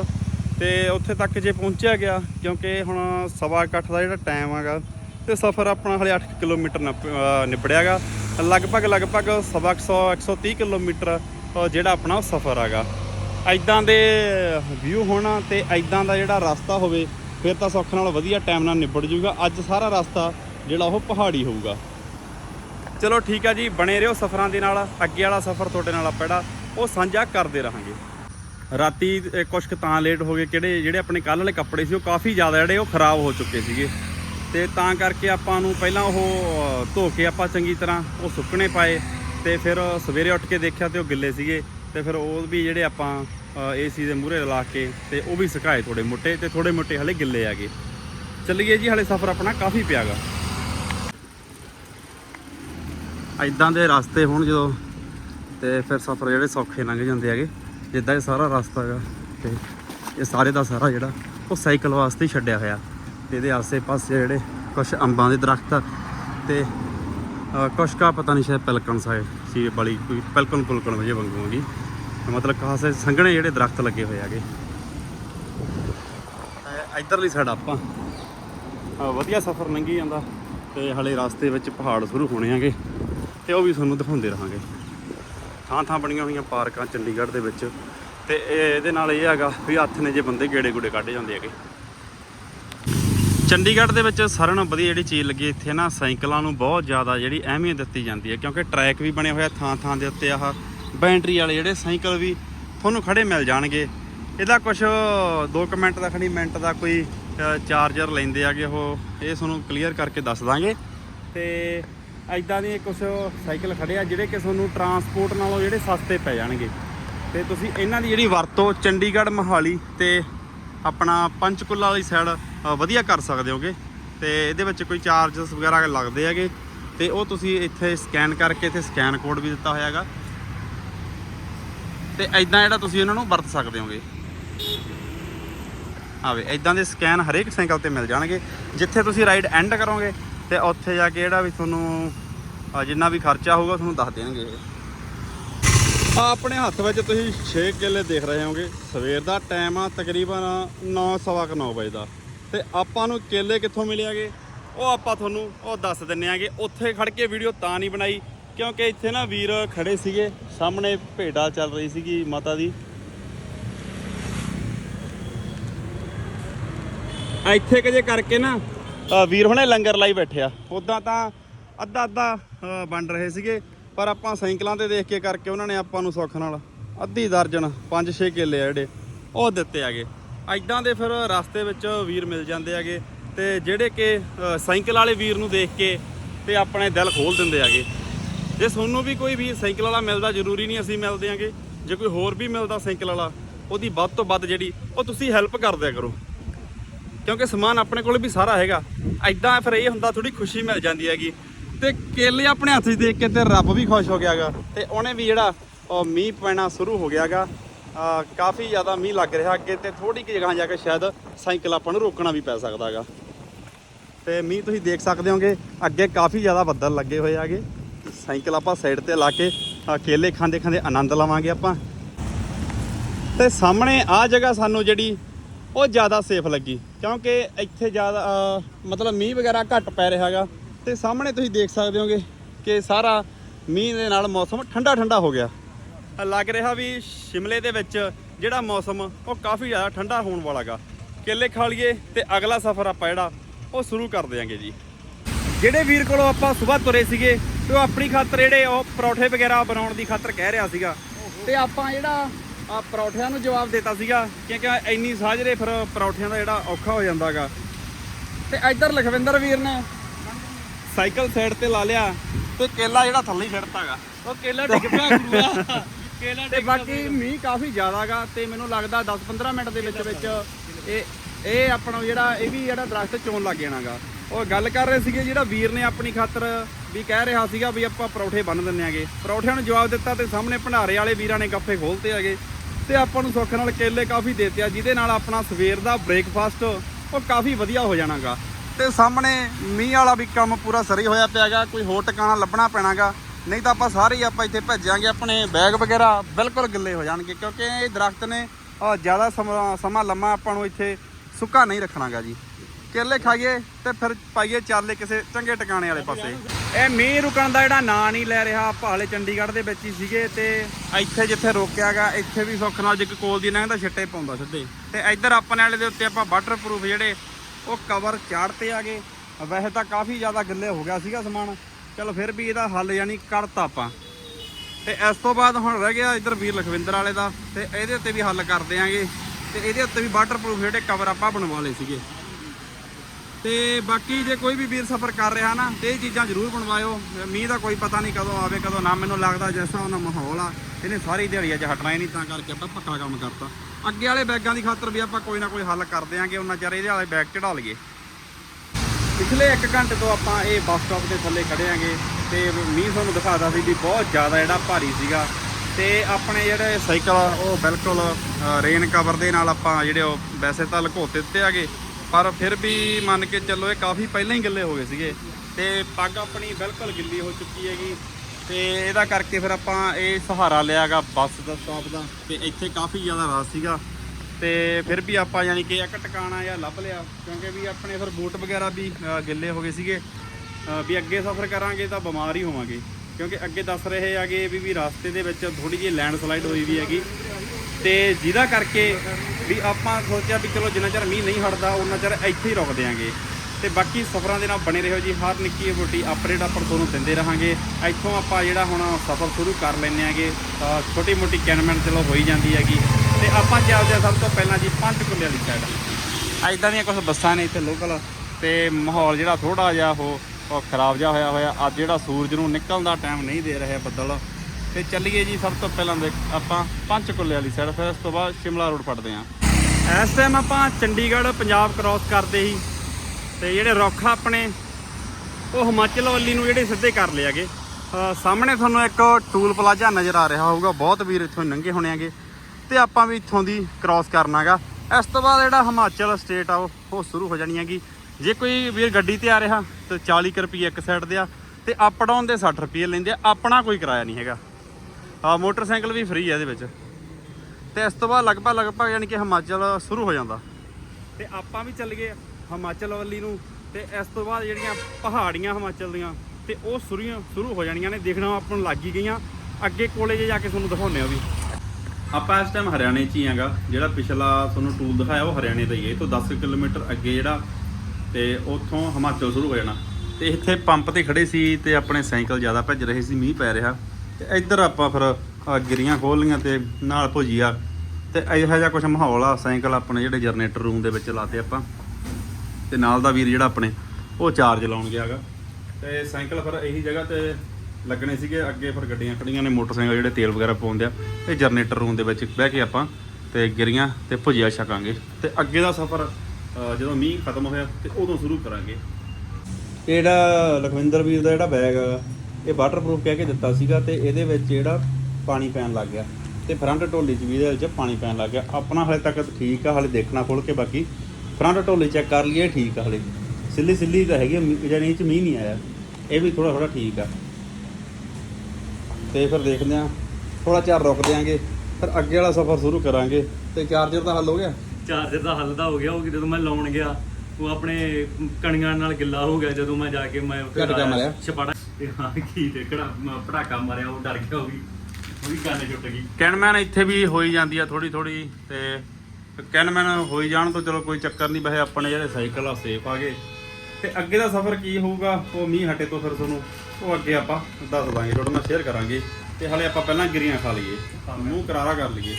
ਤੇ ਉੱਥੇ ਤੱਕ ਜੇ ਪਹੁੰਚਿਆ ਗਿਆ, ਕਿਉਂਕਿ ਹੁਣ ਸਵਾ ਅੱਠ ਦਾ ਜਿਹੜਾ ਟਾਈਮ ਹੈਗਾ, ਤੇ ਸਫ਼ਰ ਆਪਣਾ ਹਲੇ 8 ਕਿਲੋਮੀਟਰ ਨੱਪ- ਅਹ ਨਿਬੜਿਆਗਾ, ਲਗਭਗ ਲਗਭਗ ਸਵਾ 100 130 ਕਿਲੋਮੀਟਰ ਜਿਹੜਾ ਆਪਣਾ ਉਹ ਸਫ਼ਰ ਹੈਗਾ। ਐਦਾਂ ਦੇ ਵਿਊ ਹੋਣਾ ਤੇ ਐਦਾਂ ਦਾ ਜਿਹੜਾ ਰਸਤਾ ਹੋਵੇ ਫਿਰ ਤਾਂ ਸੁੱਖ ਨਾਲ ਵਧੀਆ ਟਾਈਮ ਨਾਲ ਨਿਬੜ ਜਾਊਗਾ। ਅੱਜ ਸਾਰਾ ਰਸਤਾ ਜਿਹੜਾ ਉਹ ਪਹਾੜੀ ਹੋਊਗਾ। ਚਲੋ ਠੀਕ ਆ ਜੀ ਬਣੇ ਰਹੋ ਸਫ਼ਰਾਂ ਦੇ ਨਾਲ ਅੱਗੇ ਵਾਲਾ ਸਫ਼ਰ ਤੁਹਾਡੇ ਨਾਲ ਆਪਾਂ ਜਿਹੜਾ ਉਹ ਸਾਂਝਾ ਕਰਦੇ ਰਹਾਂਗੇ। ਰਾਤੀ ਅਹ, ਕੁਛ ਕੁ ਤਾਂ ਲੇਟ ਹੋ ਗਏ ਕਿਹੜੇ ਜਿਹੜੇ ਆਪਣੇ ਕੱਲ੍ਹ ਵਾਲੇ ਕੱਪੜੇ ਸੀ ਉਹ ਕਾਫੀ ਜ਼ਿਆਦਾ ਜਿਹੜੇ ਉਹ ਖਰਾਬ ਹੋ ਚੁੱਕੇ ਸੀਗੇ। ਤੇ ਤਾਂ ਕਰਕੇ ਆਪਾਂ ਨੂੰ ਪਹਿਲਾਂ ਉਹ ਧੋ ਕੇ ਆਪਾਂ ਚੰਗੀ ਤਰ੍ਹਾਂ ਉਹ ਸੁੱਕਣੇ ਪਾਏ ਤੇ ਫਿਰ ਸਵੇਰੇ ਉੱਠ ਕੇ ਦੇਖਿਆ ਤੇ ਉਹ ਗਿੱਲੇ ਸੀਗੇ। ਤੇ ਫਿਰ ਉਹ ਵੀ ਜਿਹੜੇ ਆਪਾਂ ਏਸੀ ਦੇ ਮੂਹਰੇ ਲਾ ਕੇ ਤੇ ਉਹ ਵੀ ਸੁਕਾਏ ਥੋੜੇ ਮੋਟੇ ਤੇ ਥੋੜੇ ਮੋਟੇ ਹਲੇ ਗਿੱਲੇ ਆਗੇ ਚੱਲੀਏ ਜੀ, ਹਲੇ ਸਫ਼ਰ ਆਪਣਾ ਕਾਫੀ ਪਿਆਗਾ ਐਦਾਂ ਦੇ ਰਸਤੇ ਹੋਣ ਜਦੋਂ ਤੇ ਫਿਰ ਸਫ਼ਰ ਜਿਹੜੇ ਸੌਖੇ ਲੰਘ ਜਾਂਦੇ ਹੈਗੇ, ਜਿੱਦਾਂ ਇਹ ਸਾਰਾ ਰਸਤਾ ਹੈਗਾ ਤੇ ਇਹ ਸਾਰੇ ਦਾ ਸਾਰਾ ਜਿਹੜਾ ਉਹ ਸਾਈਕਲ ਵਾਸਤੇ ਹੀ ਛੱਡਿਆ ਹੋਇਆ। ਤੇ ਇਹਦੇ ਆਸੇ-ਪਾਸੇ ਜਿਹੜੇ ਕੁਝ ਅੰਬਾਂ ਦੇ ਦਰਖਤ ਆ ਤੇ ਕੁਛ ਕਾ ਪਤਾ ਨਹੀਂ ਸ਼ਾਇਦ ਪਲਕਣ ਸਾਇ ਸੀ ਬੜੀ ਕੋਈ ਪਲਕਣ ਪੁਲਕਣ ਵਜੇ ਵਾਂਗੂ ਹੈਗੀ ਮਤਲਬ ਖਾਸੇ ਸੰਘਣੇ ਜਿਹੜੇ ਦਰਖਤ ਲੱਗੇ ਹੋਏ ਹੈਗੇ। ਤੇ ਇਧਰਲੀ ਸਾਈਡ ਆਪਾਂ। ਵਧੀਆ ਸਫ਼ਰ ਲੰਘੀ ਜਾਂਦਾ ਤੇ ਹਲੇ ਰਸਤੇ ਵਿੱਚ ਪਹਾੜ ਸ਼ੁਰੂ ਹੋਣੇ ਹੈਗੇ ਤੇ ਉਹ ਵੀ ਤੁਹਾਨੂੰ ਦਿਖਾਉਂਦੇ ਰਹਾਂਗੇ। ਥਾਂ ਥਾਂ ਬਣੀਆਂ ਹੋਈਆਂ ਪਾਰਕਾਂ ਚੰਡੀਗੜ੍ਹ ਦੇ ਵਿੱਚ ਤੇ ਇਹਦੇ ਨਾਲ ਇਹ ਹੈਗਾ ਵੀ ਹੱਥ ਨੇ ਜੇ ਬੰਦੇ ਗੇੜੇ ਗੂੜੇ ਕੱਢ ਜਾਂਦੇ ਹੈਗੇ। ਚੰਡੀਗੜ੍ਹ ਦੇ ਵਿੱਚ ਸਾਰਿਆਂ ਨਾਲੋਂ ਵਧੀਆ ਜਿਹੜੀ ਚੀਜ਼ ਲੱਗੀ ਇੱਥੇ ਨਾ ਸਾਈਕਲਾਂ ਨੂੰ ਬਹੁਤ ਜ਼ਿਆਦਾ ਜਿਹੜੀ ਅਹਿਮੀਅਤ ਦਿੱਤੀ ਜਾਂਦੀ ਹੈ ਕਿਉਂਕਿ ਟਰੈਕ ਵੀ ਬਣੇ ਹੋਇਆ ਥਾਂ ਥਾਂ ਦੇ ਉੱਤੇ ਆਹ ਬੈਟਰੀ ਵਾਲੇ ਜਿਹੜੇ ਸਾਈਕਲ ਵੀ ਤੁਹਾਨੂੰ ਖੜੇ ਮਿਲ ਜਾਣਗੇ। ਇਹਦਾ ਕੁਝ 2 ਮਿੰਟ ਦਾ ਖਣੀ ਮਿੰਟ ਦਾ ਕੋਈ ਚਾਰਜਰ ਲੈਂਦੇ ਆਗੇ ਉਹ, ਇਹ ਤੁਹਾਨੂੰ ਕਲੀਅਰ ਕਰਕੇ ਦੱਸ ਦਾਂਗੇ। ਤੇ ਐਦਾਂ ਦੇ ਕੁਝ ਸਾਈਕਲ ਖੜੇ ਆ, ਜਿਹੜੇ ਕਿ ਤੁਹਾਨੂੰ ਟਰਾਂਸਪੋਰਟ ਨਾਲੋਂ ਜਿਹੜੇ ਸਸਤੇ ਪੈ ਜਾਣਗੇ। ਤੇ ਤੁਸੀਂ ਇਹਨਾਂ ਦੀ ਜਿਹੜੀ ਵਰਤੋਂ ਚੰਡੀਗੜ੍ਹ, ਮੋਹਾਲੀ ਤੇ ਆਪਣਾ ਪੰਚਕੁਲਾ ਵਾਲੀ ਸਾਈਡ ਵਧੀਆ ਕਰ ਸਕਦੇ ਹੋਗੇ। ਤੇ ਇਹਦੇ ਵਿੱਚ ਕੋਈ ਚਾਰਜਸ ਵਗੈਰਾ ਲੱਗਦੇ ਹੈਗੇ। ਤੇ ਉਹ ਤੁਸੀਂ ਇੱਥੇ ਸਕੈਨ ਕਰਕੇ ਇੱਥੇ ਸਕੈਨ ਕੋਡ ਵੀ ਦਿੱਤਾ ਹੋਇਆ ਹੈਗਾ। ਤੇ ਐਦਾਂ ਜਿਹੜਾ ਤੁਸੀਂ ਇਹਨਾਂ ਨੂੰ ਵਰਤ ਸਕਦੇ ਹੋਗੇ। ਆਵੇ ਐਦਾਂ ਦੇ ਸਕੈਨ ਹਰੇਕ ਸਾਈਕਲ ਤੇ ਮਿਲ ਜਾਣਗੇ। ਜਿੱਥੇ ਤੁਸੀਂ ਰਾਈਡ ਐਂਡ ਕਰੋਗੇ ਤੇ ਉੱਥੇ ਜਾ ਕੇ ਜਿਹੜਾ ਵੀ ਤੁਹਾਨੂੰ ਜਿੰਨਾ ਵੀ ਖਰਚਾ ਹੋਊਗਾ ਤੁਹਾਨੂੰ ਦੱਸ ਦੇਣਗੇ। ਆਪਣੇ ਹੱਥ ਵਿੱਚ ਤੁਸੀਂ 6 ਕੇਲੇ ਦੇਖ ਰਹੇ ਹੋਗੇ। ਸਵੇਰ ਦਾ ਟਾਈਮ ਆ ਤਕਰੀਬਨ 9:30 ਵਜੇ ਦਾ। ਤੇ ਆਪਾਂ ਨੂੰ ਕੇਲੇ ਕਿੱਥੋਂ ਮਿਲਿਆਗੇ ਉਹ ਆਪਾਂ ਤੁਹਾਨੂੰ ਉਹ ਦੱਸ ਦਿੰਨੇ ਆਗੇ ਉੱਥੇ ਖੜ ਕੇ ਵੀਡੀਓ ਤਾਂ ਨਹੀਂ ਬਣਾਈ। ਕਿਉਂਕਿ ਇੱਥੇ ਨਾ ਵੀਰ ਖੜੇ ਸੀਗੇ ਸਾਹਮਣੇ ਭੇਡਾ ਚੱਲ ਰਹੀ ਸੀਗੀ ਮਾਤਾ ਦੀ। ਇੱਥੇ ਕਜੇ ਕਰਕੇ ਨਾ ਵੀਰ ਹੁਣੇ ਲੰਗਰ ਲਾਈ ਬੈਠਿਆ ਉਦਾਂ ਤਾਂ ਅੱਧਾ ਅੱਧਾ ਅ, ਵੰਡ ਰਹੇ ਸੀਗੇ ਪਰ ਆਪਾਂ ਸਾਈਕਲਾਂ ਤੇ ਦੇਖ ਕੇ ਕਰਕੇ ਉਹਨਾਂ ਨੇ ਆਪਾਂ ਨੂੰ ਸੁੱਖ ਨਾਲ ਅੱਧੀ ਦਰਜਨ 5-6 ਕਿੱਲੇ ਆ ਜਿਹੜੇ ਉਹ ਦਿੱਤੇ ਹੈਗੇ। ਐਦਾਂ ਦੇ ਫਿਰ ਰਸਤੇ ਵਿੱਚ ਵੀਰ ਮਿਲ ਜਾਂਦੇ ਹੈਗੇ ਤੇ ਜਿਹੜੇ ਕਿ ਸਾਈਕਲ ਵਾਲੇ ਵੀਰ ਨੂੰ ਦੇਖ ਕੇ ਤੇ ਆਪਣੇ ਦਿਲ ਖੋਲ ਦਿੰਦੇ ਹੈਗੇ। ਜੇ ਤੁਹਾਨੂੰ ਵੀ ਕੋਈ ਵੀ ਸਾਈਕਲ ਵਾਲਾ ਮਿਲਦਾ, ਜ਼ਰੂਰੀ ਨਹੀਂ ਅਸੀਂ ਮਿਲਦੇ ਆਂਗੇ। ਜੇ ਕੋਈ ਹੋਰ ਵੀ ਮਿਲਦਾ ਸਾਈਕਲ ਵਾਲਾ, ਉਹਦੀ ਵੱਧ ਤੋਂ ਵੱਧ ਜਿਹੜੀ, ਉਹ ਤੁਸੀਂ ਹੈਲਪ ਕਰ ਦਿਆ ਕਰੋ। ਕਿਉਂਕਿ ਸਮਾਨ ਆਪਣੇ ਕੋਲ ਵੀ ਸਾਰਾ ਹੈਗਾ। ਐਦਾਂ ਫਿਰ ਇਹ ਹੁੰਦਾ ਥੋੜੀ ਖੁਸ਼ੀ ਮਿਲ ਜਾਂਦੀ ਹੈਗੀ। ਤੇ ਕੇਲੇ ਆਪਣੇ ਹੱਥ 'ਚ ਦੇਖ ਕੇ ਤੇ ਰੱਬ ਵੀ ਖੁਸ਼ ਹੋ ਗਿਆਗਾ ਤੇ ਉਹਨੇ ਵੀ ਜਿਹੜਾ, ਉਹ ਮੀਂਹ ਪੈਣਾ ਸ਼ੁਰੂ ਹੋ ਗਿਆਗਾ ਕਾਫੀ ਜ਼ਿਆਦਾ ਮੀਂਹ ਲੱਗ ਰਿਹਾ ਅੱਗੇ ਤੇ ਥੋੜੀ ਕਿ ਜਗ੍ਹਾ ਜਾ ਕੇ ਸ਼ਾਇਦ ਸਾਈਕਲ ਆਪਾਂ ਨੂੰ ਰੋਕਣਾ ਵੀ ਪੈ ਸਕਦਾਗਾ ਤੇ ਮੀਂਹ ਤੁਸੀਂ ਦੇਖ ਸਕਦੇ ਹੋਗੇ, ਅੱਗੇ ਕਾਫੀ ਜ਼ਿਆਦਾ ਬੱਦਲ ਲੱਗੇ ਹੋਏ ਆਗੇ ਸਾਈਕਲ ਆਪਾਂ ਸਾਈਡ ਤੇ ਲਾ ਕੇ ਕੇਲੇ ਖਾਂਦੇ ਖਾਂਦੇ ਆਨੰਦ ਲਵਾਂਗੇ ਆਪਾਂ। ਤੇ ਸਾਹਮਣੇ ਆ ਜਗ੍ਹਾ ਸਾਨੂੰ ਜਿਹੜੀ, ਉਹ ਜ਼ਿਆਦਾ ਸੇਫ ਲੱਗੀ, ਕਿਉਂਕਿ ਇੱਥੇ ਜ਼ਿਆਦਾ ਮਤਲਬ ਮੀਂਹ ਵਗੈਰਾ ਘੱਟ ਪੈ ਰਿਹਾ ਹੈਗਾ। ਤੇ ਸਾਹਮਣੇ ਤੁਸੀਂ ਦੇਖ ਸਕਦੇ ਹੋਗੇ ਕਿ ਸਾਰਾ ਮੀਂਹ ਦੇ ਨਾਲ ਮੌਸਮ ਠੰਡਾ ਠੰਡਾ ਹੋ ਗਿਆ। ਲੱਗ ਰਿਹਾ ਵੀ ਸ਼ਿਮਲੇ ਦੇ ਵਿੱਚ ਜਿਹੜਾ ਮੌਸਮ, ਉਹ ਕਾਫੀ ਜ਼ਿਆਦਾ ਠੰਡਾ ਹੋਣ ਵਾਲਾਗਾ ਕੇਲੇ ਖਾ ਲਈਏ ਤੇ ਅਗਲਾ ਸਫ਼ਰ ਆਪਾਂ ਜਿਹੜਾ, ਉਹ ਸ਼ੁਰੂ ਕਰ ਦਿਆਂਗੇ ਜੀ। ਜਿਹੜੇ ਵੀਰ ਕੋਲੋਂ ਆਪਾਂ ਸਵੇਰ ਤੁਰੇ ਸੀਗੇ ਤੇ ਉਹ ਆਪਣੀ ਖਾਤਰ ਜਿਹੜੇ ਉਹ ਪਰੌਠੇ ਵਗੈਰਾ ਬਣਾਉਣ ਦੀ ਖਾਤਰ ਕਹਿ ਰਿਹਾ ਸੀਗਾ। ਤੇ ਆਪਾਂ ਜਿਹੜਾ ਆ ਪਰੌਠਿਆਂ ਨੂੰ ਜਵਾਬ ਦਿੱਤਾ ਸੀਗਾ ਕਿਉਂਕਿ ਇੰਨੀ ਸਾਜਰੇ ਫਿਰ ਪਰੌਠਿਆਂ ਦਾ ਜਿਹੜਾ ਔਖਾ ਹੋ ਜਾਂਦਾਗਾ। ਤੇ ਇੱਧਰ ਲਖਵਿੰਦਰ ਵੀਰ ਨੇ ਸਾਈਕਲ ਸਾਈਡ ਤੇ ਲਾ ਲਿਆ ਤੇ ਕੇਲਾ ਜਿਹੜਾ ਥੱਲੇ ਹੀ ਛੱਡਤਾਗਾ ਉਹ ਕੇਲਾ ਡਿੱਗ ਪਿਆ ਗੁਰੂਆ। ਕੇਲਾ ਤੇ ਬਾਕੀ ਮੀਂਹ ਕਾਫੀ ਜ਼ਿਆਦਾਗਾ ਤੇ ਮੈਨੂੰ ਲੱਗਦਾ 10-15 ਮਿੰਟ ਦੇ ਵਿੱਚ ਵਿੱਚ ਇਹ ਇਹ ਆਪਣਾ ਜਿਹੜਾ ਇਹ ਵੀ ਜਿਹੜਾ ਦਰਖਤ ਚੋਣ ਲੱਗ ਜਾਣਾਗਾ। ਉਹ ਗੱਲ ਕਰ ਰਹੇ ਸੀਗੇ ਜਿਹੜਾ ਵੀਰ ਨੇ ਆਪਣੀ ਖਾਤਰ ਵੀ ਕਹਿ ਰਿਹਾ ਸੀਗਾ ਵੀ ਆਪਾਂ ਪਰੌਠੇ ਬੰਨ ਦਿੰਨੇ ਆਗੇ। ਪਰੌਠਿਆਂ ਨੂੰ ਜਵਾਬ ਦਿੱਤਾ ਤੇ ਸਾਹਮਣੇ ਭੰਡਾਰੇ ਵਾਲੇ ਵੀਰਾਂ ਨੇ ਗੱਫੇ ਖੋਲਤੇ ਹੈਗੇ। ਤੇ ਆਪਾਂ ਨੂੰ ਸੁੱਖ ਨਾਲ ਕੇਲੇ ਕਾਫੀ ਦੇਤੇ ਆ, ਜਿਹਦੇ ਨਾਲ ਆਪਣਾ ਸਵੇਰ ਦਾ ਬ੍ਰੇਕਫਾਸਟ ਉਹ ਕਾਫੀ ਵਧੀਆ ਹੋ ਜਾਣਾਗਾ। ਤੇ ਸਾਹਮਣੇ ਮੀਂਹ ਵਾਲਾ ਵੀ ਕੰਮ ਪੂਰਾ ਸਰੀ ਹੋਇਆ ਪਿਆਗਾ, ਕੋਈ ਹੋਰ ਟਿਕਾਣਾ ਲੱਭਣਾ ਪੈਣਾਗਾ। ਨਹੀਂ ਤਾਂ ਆਪਾਂ ਸਾਰੇ ਹੀ ਆਪਾਂ ਇੱਥੇ ਭੇਜਾਂਗੇ ਆਪਣੇ ਬੈਗ ਵਗੈਰਾ ਬਿਲਕੁਲ ਗਿੱਲੇ ਹੋ ਜਾਣਗੇ, ਕਿਉਂਕਿ ਇਹ ਦਰਖਤ ਨੇ ਜ਼ਿਆਦਾ ਸਮਾਂ ਸਮਾਂ ਲੰਮਾ ਆਪਾਂ ਨੂੰ ਇੱਥੇ ਸੁੱਕਾ ਨਹੀਂ ਰੱਖਣਾਗਾ ਜੀ। ਕੇਲੇ ਖਾਈਏ ਤੇ ਫਿਰ ਪਾਈਏ ਚਾਲੇ ਕਿਸੇ ਚੰਗੇ ਟਿਕਾਣੇ ਵਾਲੇ ਪਾਸੇ। ਇਹ ਮੀਂਹ ਰੁਕਣ ਦਾ ਜਿਹੜਾ ਨਾਂ ਨਹੀਂ ਲੈ ਰਿਹਾ ਆਪਾਂ ਹਾਲੇ ਚੰਡੀਗੜ੍ਹ ਦੇ ਵਿੱਚ ਹੀ ਸੀਗੇ ਤੇ ਇੱਥੇ ਜਿੱਥੇ ਰੋਕਿਆਗਾ ਇੱਥੇ ਵੀ ਸੁੱਖ ਨਾਲ ਜਿੱਕ ਕੋਲ ਦੀ ਲੰਘਦਾ ਛਿੱਟੇ ਪਾਉਂਦਾ ਸਿੱਧੇ। ਤੇ ਇੱਧਰ ਆਪਣੇ ਵਾਲੇ ਦੇ ਉੱਤੇ ਆਪਾਂ ਵਾਟਰਪ੍ਰੂਫ ਜਿਹੜੇ, ਉਹ ਕਵਰ ਚਾੜਤੇ ਆਗੇ। ਵੈਸੇ ਤਾਂ ਕਾਫੀ ਜ਼ਿਆਦਾ ਗਿੱਲੇ ਹੋ ਗਿਆ ਸੀਗਾ ਸਮਾਨ। ਚਲੋ ਫਿਰ ਵੀ ਇਹਦਾ ਹੱਲ ਯਾਨੀ ਕੱਢਤਾ ਆਪਾਂ। ਤੇ ਇਸ ਤੋਂ ਬਾਅਦ ਹੁਣ ਰਹਿ ਗਿਆ ਇੱਧਰ ਵੀਰ ਲਖਵਿੰਦਰ ਵਾਲੇ ਦਾ, ਤੇ ਇਹਦੇ ਉੱਤੇ ਵੀ ਹੱਲ ਕਰ ਦਿਆਂਗੇ। ਤੇ ਇਹਦੇ ਉੱਤੇ ਵੀ ਵਾਟਰਪ੍ਰੂਫ ਜਿਹੜੇ ਕਵਰ ਆਪਾਂ ਬਣਵਾ ਲਏ ਸੀਗੇ। ਤੇ ਬਾਕੀ ਜੇ ਕੋਈ ਵੀ ਵੀਰ ਸਫ਼ਰ ਕਰ ਰਿਹਾ ਨਾ ਤੇ ਇਹ ਚੀਜ਼ਾਂ ਜ਼ਰੂਰ ਬਣਵਾਇਓ। ਮੀਂਹ ਦਾ ਕੋਈ ਪਤਾ ਨਹੀਂ ਕਦੋਂ ਆਵੇ ਕਦੋਂ ਨਾ। ਮੈਨੂੰ ਲੱਗਦਾ ਜੈਸਾ ਉਹਨਾਂ ਮਾਹੌਲ ਆ ਇਹਨੇ ਸਾਰੀ ਦਿਹਾੜੀ ਅੱਜ ਹਟਣਾ ਹੀ ਨਹੀਂ ਤਾਂ ਕਰਕੇ ਆਪਾਂ ਪੱਕਾ ਕੰਮ ਕਰਤਾ। ਅੱਗੇ ਵਾਲੇ ਬੈਗਾਂ ਦੀ ਖਾਤਰ ਵੀ ਆਪਾਂ ਕੋਈ ਨਾ ਕੋਈ ਹੱਲ ਕਰ ਦਿਆਂਗੇ ਉਹਨਾਂ ਚਾਰੇ ਇਹਦੇ ਵਾਲੇ ਬੈਗ ਚੜਾ ਲਈਏ। ਪਿਛਲੇ 1 ਘੰਟੇ ਤੋਂ ਆਪਾਂ ਇਹ ਬੱਸ ਸਟਾਪ ਦੇ ਥੱਲੇ ਖੜੇ ਆਂਗੇ ਤੇ ਮੀਂਹ ਤੁਹਾਨੂੰ ਦਿਖਾਦਾ ਸੀ ਵੀ ਬਹੁਤ ਜ਼ਿਆਦਾ ਜਿਹੜਾ ਭਾਰੀ ਸੀਗਾ। ਤੇ ਆਪਣੇ ਜਿਹੜੇ ਸਾਈਕਲ ਆ, ਉਹ ਬਿਲਕੁਲ ਰੇਨ ਕਵਰ ਦੇ ਨਾਲ ਆਪਾਂ ਜਿਹੜੇ ਉਹ ਵੈਸੇ ਤਾਂ ਲੁਕੋਤੇ ਦਿੱਤੇ ਆਗੇ ਪਰ ਫਿਰ ਵੀ ਮੰਨ ਕੇ ਚੱਲੋ ਇਹ ਕਾਫੀ ਪਹਿਲਾਂ ਹੀ ਗਿੱਲੇ ਹੋ ਗਏ ਸੀਗੇ। ਤੇ ਪੱਗ ਆਪਣੀ ਬਿਲਕੁਲ ਗਿੱਲੀ ਹੋ ਚੁੱਕੀ ਹੈਗੀ। ਤੇ ਇਹਦਾ ਕਰਕੇ ਫਿਰ ਆਪਾਂ ਇਹ ਸਹਾਰਾ ਲਿਆਗਾ ਬੱਸ ਦਾ, ਸਟਾਪ ਦਾ। ਤੇ ਇੱਥੇ ਕਾਫੀ ਜ਼ਿਆਦਾ ਰਸ਼ ਸੀਗਾ। ਤੇ ਫਿਰ ਵੀ ਆਪਾਂ ਯਾਨੀ ਕਿ ਇੱਕ ਟਿਕਾਣਾ ਜਾਂ ਲੱਭ ਲਿਆ। ਕਿਉਂਕਿ ਵੀ ਆਪਣੇ ਫਿਰ ਬੂਟ ਵਗੈਰਾ ਵੀ ਗਿੱਲੇ ਹੋ ਗਏ ਸੀਗੇ। ਵੀ ਅੱਗੇ ਸਫ਼ਰ ਕਰਾਂਗੇ ਤਾਂ ਬਿਮਾਰ ਹੀ ਹੋਵਾਂਗੇ। ਕਿਉਂਕਿ ਅੱਗੇ ਦੱਸ ਰਹੇ ਆਗੇ ਵੀ ਵੀ ਰਸਤੇ ਦੇ ਵਿੱਚ ਥੋੜੀ ਜਿਹੀ ਲੈਂਡਸਲਾਈਡ ਹੋਈ ਵੀ ਹੈਗੀ। ਤੇ ਜਿਹਦਾ ਕਰਕੇ ਵੀ ਆਪਾਂ ਸੋਚਿਆ ਵੀ ਚਲੋ ਜਿੰਨਾ ਚਿਰ ਮੀਂਹ ਨਹੀਂ ਹਟਦਾ ਉਹਨਾਂ ਚਿਰ ਇੱਥੇ ਹੀ ਰੁਕ ਦਿਆਂਗੇ। ਤੇ ਬਾਕੀ ਸਫ਼ਰਾਂ ਦੇ ਨਾਲ ਬਣੇ ਰਹੋ ਜੀ, ਹਰ ਨਿੱਕੀ ਮੋਟੀ ਅਪਡੇਟ ਆਪਾਂ ਤੁਹਾਨੂੰ ਦਿੰਦੇ ਰਹਾਂਗੇ। ਇੱਥੋਂ ਆਪਾਂ ਜਿਹੜਾ ਹੁਣ ਸਫ਼ਰ ਸ਼ੁਰੂ ਕਰ ਲੈਂਦੇ ਆਂਗੇ ਤਾਂ ਛੋਟੀ ਮੋਟੀ ਕੈਨਮੈਨ ਚਲੋ ਹੋਈ ਜਾਂਦੀ ਹੈਗੀ। ਤੇ ਆਪਾਂ ਚੱਲਦੇ ਹਾਂ ਸਭ ਤੋਂ ਪਹਿਲਾਂ ਜੀ ਪੰਜ ਵਾਲੀ ਸਾਈਡ ਐਦਾਂ ਦੀਆਂ ਕੁਝ ਬੱਸਾਂ ਨੇ ਇੱਥੇ ਲੋਕਲ ਤੇ ਮਾਹੌਲ ਜਿਹੜਾ ਥੋੜਾ ਜਿਹਾ ਉਹ ਉਹ ਖਰਾਬ ਜਿਹਾ ਹੋਇਆ ਹੋਇਆ। ਅੱਜ ਜਿਹੜਾ ਸੂਰਜ ਨੂੰ ਨਿਕਲਣ ਦਾ ਟਾਈਮ ਨਹੀਂ ਦੇ ਰਿਹਾ ਬੱਦਲ। ਤੇ ਚੱਲੀਏ ਜੀ ਸਭ ਤੋਂ ਪਹਿਲਾਂ ਦੇ ਆਪਾਂ ਪੰਜ ਵਾਲੀ ਸਾਈਡ ਫਿਰ ਉਸ ਤੋਂ ਬਾਅਦ ਸ਼ਿਮਲਾ ਰੋਡ ਫੜਦੇ ਆਂ ਇਸ ਟਾਈਮ ਆਪਾਂ ਚੰਡੀਗੜ੍ਹ ਪੰਜਾਬ ਕ੍ਰਾਸ ਕਰਦੇ ਸੀ ਤੇ ਜਿਹੜੇ ਰੁੱਖ ਆਪਣੇ, ਉਹ ਹਿਮਾਚਲ ਵੱਲੀ ਨੂੰ ਜਿਹੜੇ ਸਿੱਧੇ ਕਰ ਲਏ ਹੈਗੇ। ਅਹ ਸਾਹਮਣੇ ਤੁਹਾਨੂੰ ਇੱਕ ਟੂਲ ਪਲਾਜ਼ਾ ਨਜ਼ਰ ਆ ਰਿਹਾ ਹੋਊਗਾ, ਬਹੁਤ ਵੀਰ ਇੱਥੋਂ ਲੰਘੇ ਹੋਣੇ ਹੈਗੇ। ਤੇ ਆਪਾਂ ਵੀ ਇੱਥੋਂ ਦੀ ਕ੍ਰਾਸ ਕਰਨਾਗਾ ਇਸ ਤੋਂ ਬਾਅਦ ਜਿਹੜਾ ਹਿਮਾਚਲ ਸਟੇਟ ਆ, ਉਹ ਉਹ ਸ਼ੁਰੂ ਹੋ ਜਾਣੀ ਹੈਗੀ। ਜੇ ਕੋਈ ਵੀਰ ਗੱਡੀ ਤੇ ਆ ਰਿਹਾ, ਤੇ 40 ਕੁ ਰੁਪਏ ਇੱਕ ਸਾਈਡ ਦੇ ਆ, ਤੇ ਅਪ ਡਾਊਨ ਦੇ 60 ਰੁਪਏ ਲੈਂਦੇ ਆ, ਆਪਣਾ ਕੋਈ ਕਿਰਾਇਆ ਨਹੀਂ ਹੈਗਾ। ਆ ਮੋਟਰਸਾਈਕਲ ਵੀ ਫ੍ਰੀ ਆ ਇਹਦੇ ਵਿੱਚ। ਤੇ ਇਸ ਤੋਂ ਬਾਅਦ ਲਗਭਗ ਲਗਭਗ ਯਾਨੀ ਕਿ ਹਿਮਾਚਲ ਸ਼ੁਰੂ ਹੋ ਜਾਂਦਾ। ਤੇ ਆਪਾਂ ਵੀ ਚੱਲ ਗਏ ਹਿਮਾਚਲ ਵੱਲੀ ਨੂੰ ਤੇ ਇਸ ਤੋਂ ਬਾਅਦ ਜਿਹੜੀਆਂ ਪਹਾੜੀਆਂ ਹਿਮਾਚਲ ਦੀਆਂ ਤੇ ਉਹ ਸ਼ੁਰੂ ਸ਼ੁਰੂ ਹੋ ਜਾਣੀਆਂ ਨੇ ਦੇਖਣਾ ਆਪਾਂ ਨੂੰ ਲੱਗ ਹੀ ਗਈਆਂ। ਅੱਗੇ ਕੋਲੇ ਜੇ ਜਾ ਕੇ ਤੁਹਾਨੂੰ ਦਿਖਾਉਂਦੇ ਆ ਵੀ। ਆਪਾਂ ਇਸ ਟਾਈਮ ਹਰਿਆਣੇ 'ਚ ਹੀ ਆਂਗਾ ਜਿਹੜਾ ਪਿਛਲਾ ਤੁਹਾਨੂੰ ਟੂਲ ਦਿਖਾਇਆ ਉਹ ਹਰਿਆਣੇ ਦਾ ਹੀ ਹੈ। ਇਹ ਤੋਂ 10 ਕਿਲੋਮੀਟਰ ਅੱਗੇ ਜਿਹੜਾ ਤੇ ਉੱਥੋਂ ਹਿਮਾਚਲ ਸ਼ੁਰੂ ਹੋ ਜਾਣਾ। ਤੇ ਇੱਥੇ ਪੰਪ ਤੇ ਖੜੇ ਸੀ ਤੇ ਆਪਣੇ ਸਾਈਕਲ ਜ਼ਿਆਦਾ ਭੱਜ ਰਹੇ ਸੀ ਮੀਂਹ ਪੈ ਰਿਹਾ। ਤੇ ਇੱਧਰ ਆਪਾਂ ਫਿਰ ਆਹ ਗਿਰੀਆਂ ਖੋਲ ਲਈਆਂ ਤੇ ਨਾਲ ਭੁਜੀਆ ਤੇ ਇਹੋ ਜਿਹਾ ਕੁਝ ਮਾਹੌਲ ਆ, ਸਾਈਕਲ ਆਪਣੇ ਜਿਹੜੇ ਜਨਰੇਟਰ ਰੂਮ ਦੇ ਵਿੱਚ ਲਾਤੇ ਆਪਾਂ। ਤੇ ਨਾਲ ਦਾ ਵੀਰ ਜਿਹੜਾ ਆਪਣੇ, ਉਹ ਚਾਰਜ ਲਾਉਣ ਗਿਆ ਹੈਗਾ। ਤੇ ਸਾਈਕਲ ਫਿਰ ਇਹੀ ਜਗ੍ਹਾ ਤੇ ਲੱਗਣੇ ਸੀਗੇ, ਅੱਗੇ ਫਿਰ ਗੱਡੀਆਂ ਖੜੀਆਂ ਨੇ, ਮੋਟਰਸਾਈਕਲ ਜਿਹੜੇ ਤੇਲ ਵਗੈਰਾ ਪਾਉਂਦੇ ਆ, ਇਹ ਜਨਰੇਟਰ ਰੂਮ ਦੇ ਵਿੱਚ ਬਹਿ ਕੇ ਆਪਾਂ ਤੇ ਗਿਰੀਆਂ ਤੇ ਭੁਜੀਆ ਛਕਾਂਗੇ। ਤੇ ਅੱਗੇ ਦਾ ਸਫ਼ਰ ਜਦੋਂ ਮੀਂਹ ਖਤਮ ਹੋਇਆ ਤੇ ਉਦੋਂ ਸ਼ੁਰੂ ਕਰਾਂਗੇ। ਇਹ ਜਿਹੜਾ ਲਖਵਿੰਦਰ ਵੀਰ ਦਾ ਜਿਹੜਾ ਬੈਗ ਇਹ ਵਾਟਰਪ੍ਰੂਫ ਕਹਿ ਕੇ ਦਿੱਤਾ ਸੀਗਾ ਤੇ ਇਹਦੇ ਵਿੱਚ ਜਿਹੜਾ ਪਾਣੀ ਪੈਣ ਲੱਗ ਗਿਆ ਤੇ ਫਰੰਟ ਢੋਲੀ 'ਚ ਵੀ ਇਹਦੇ ਵਿੱਚ ਪਾਣੀ ਪੈਣ ਲੱਗ ਗਿਆ। ਆਪਣਾ ਹਲੇ ਤੱਕ ਠੀਕ ਆ ਹਲੇ ਦੇਖਣਾ ਖੋਲ ਕੇ ਬਾਕੀ। ਫਰੰਟ ਢੋਲੀ ਚੈੱਕ ਕਰ ਲਈਏ ਠੀਕ ਆ ਹਲੇ। ਸਿੱਲੀ ਸਿੱਲੀ ਤਾਂ ਹੈਗੀ ਯਾਨੀ ਇਹ 'ਚ ਮੀਂਹ ਨਹੀਂ ਆਇਆ। ਇਹ ਵੀ ਥੋੜਾ ਥੋੜਾ ਠੀਕ ਆ। ਤੇ ਫਿਰ ਦੇਖਦੇ ਆ ਥੋੜਾ ਚਿਰ ਰੁਕ ਦਿਆਂਗੇ ਫਿਰ ਅੱਗੇ ਵਾਲਾ ਸਫ਼ਰ ਸ਼ੁਰੂ ਕਰਾਂਗੇ। ਤੇ ਚਾਰਜਰ ਦਾ ਹੱਲ ਹੋ ਗਿਆ? ਚਾਰਜਰ ਦਾ ਹੱਲ ਤਾਂ ਹੋ ਗਿਆ ਉਹ ਜਦੋਂ ਮੈਂ ਲਾਉਣ ਗਿਆ ਉਹ ਆਪਣੇ ਕਣੀਆਂ ਨਾਲ ਗਿੱਲਾ ਹੋ ਗਿਆ ਜਦੋਂ ਮੈਂ ਜਾ ਕੇ ਮੈਂ ਉੱਥੇ? ਛਪਾੜਾ ਹਾਂ ਕੀ ਮ- ਪਟਾਕਾ ਮਾਰਿਆ ਉਹ ਡਰ ਗਿਆ ਉਹ ਵੀ। ਉਹ ਕੰਨ ਛੁੱਟ ਗਈ। ਕੈਨਮੈਨ ਇੱਥੇ ਵੀ ਹੋਈ ਜਾਂਦੀ ਆ ਥੋੜੀ ਥੋੜੀ ਤੇ ਕੈਨਮੈਨ ਹੋਈ ਜਾਣ ਤੋਂ ਚਲੋ ਕੋਈ ਚੱਕਰ ਨਹੀਂ, ਵੈਸੇ ਆਪਣੇ ਜਿਹੜੇ ਸਾਈਕਲ ਆ ਸੇਫ ਆ ਗਏ। ਤੇ ਅੱਗੇ ਦਾ ਸਫ਼ਰ ਕੀ ਹੋਊਗਾ? ਉਹ ਮੀਂਹ ਹਟੇ ਤੋਂ ਫਿਰ ਤੁਹਾਨੂੰ, ਉਹ ਅੱਗੇ ਆਪਾਂ ਦੱਸ ਦਾਂਗੇ, ਤੁਹਾਡੇ ਨਾਲ ਸ਼ੇਅਰ ਕਰਾਂਗੇ। ਤੇ ਹਲੇ ਆਪਾਂ ਪਹਿਲਾਂ ਗਿਰੀਆਂ ਖਾ ਲਈਏ, ਮੂੰਹ ਕਰਾਰਾ ਕਰ ਲਈਏ।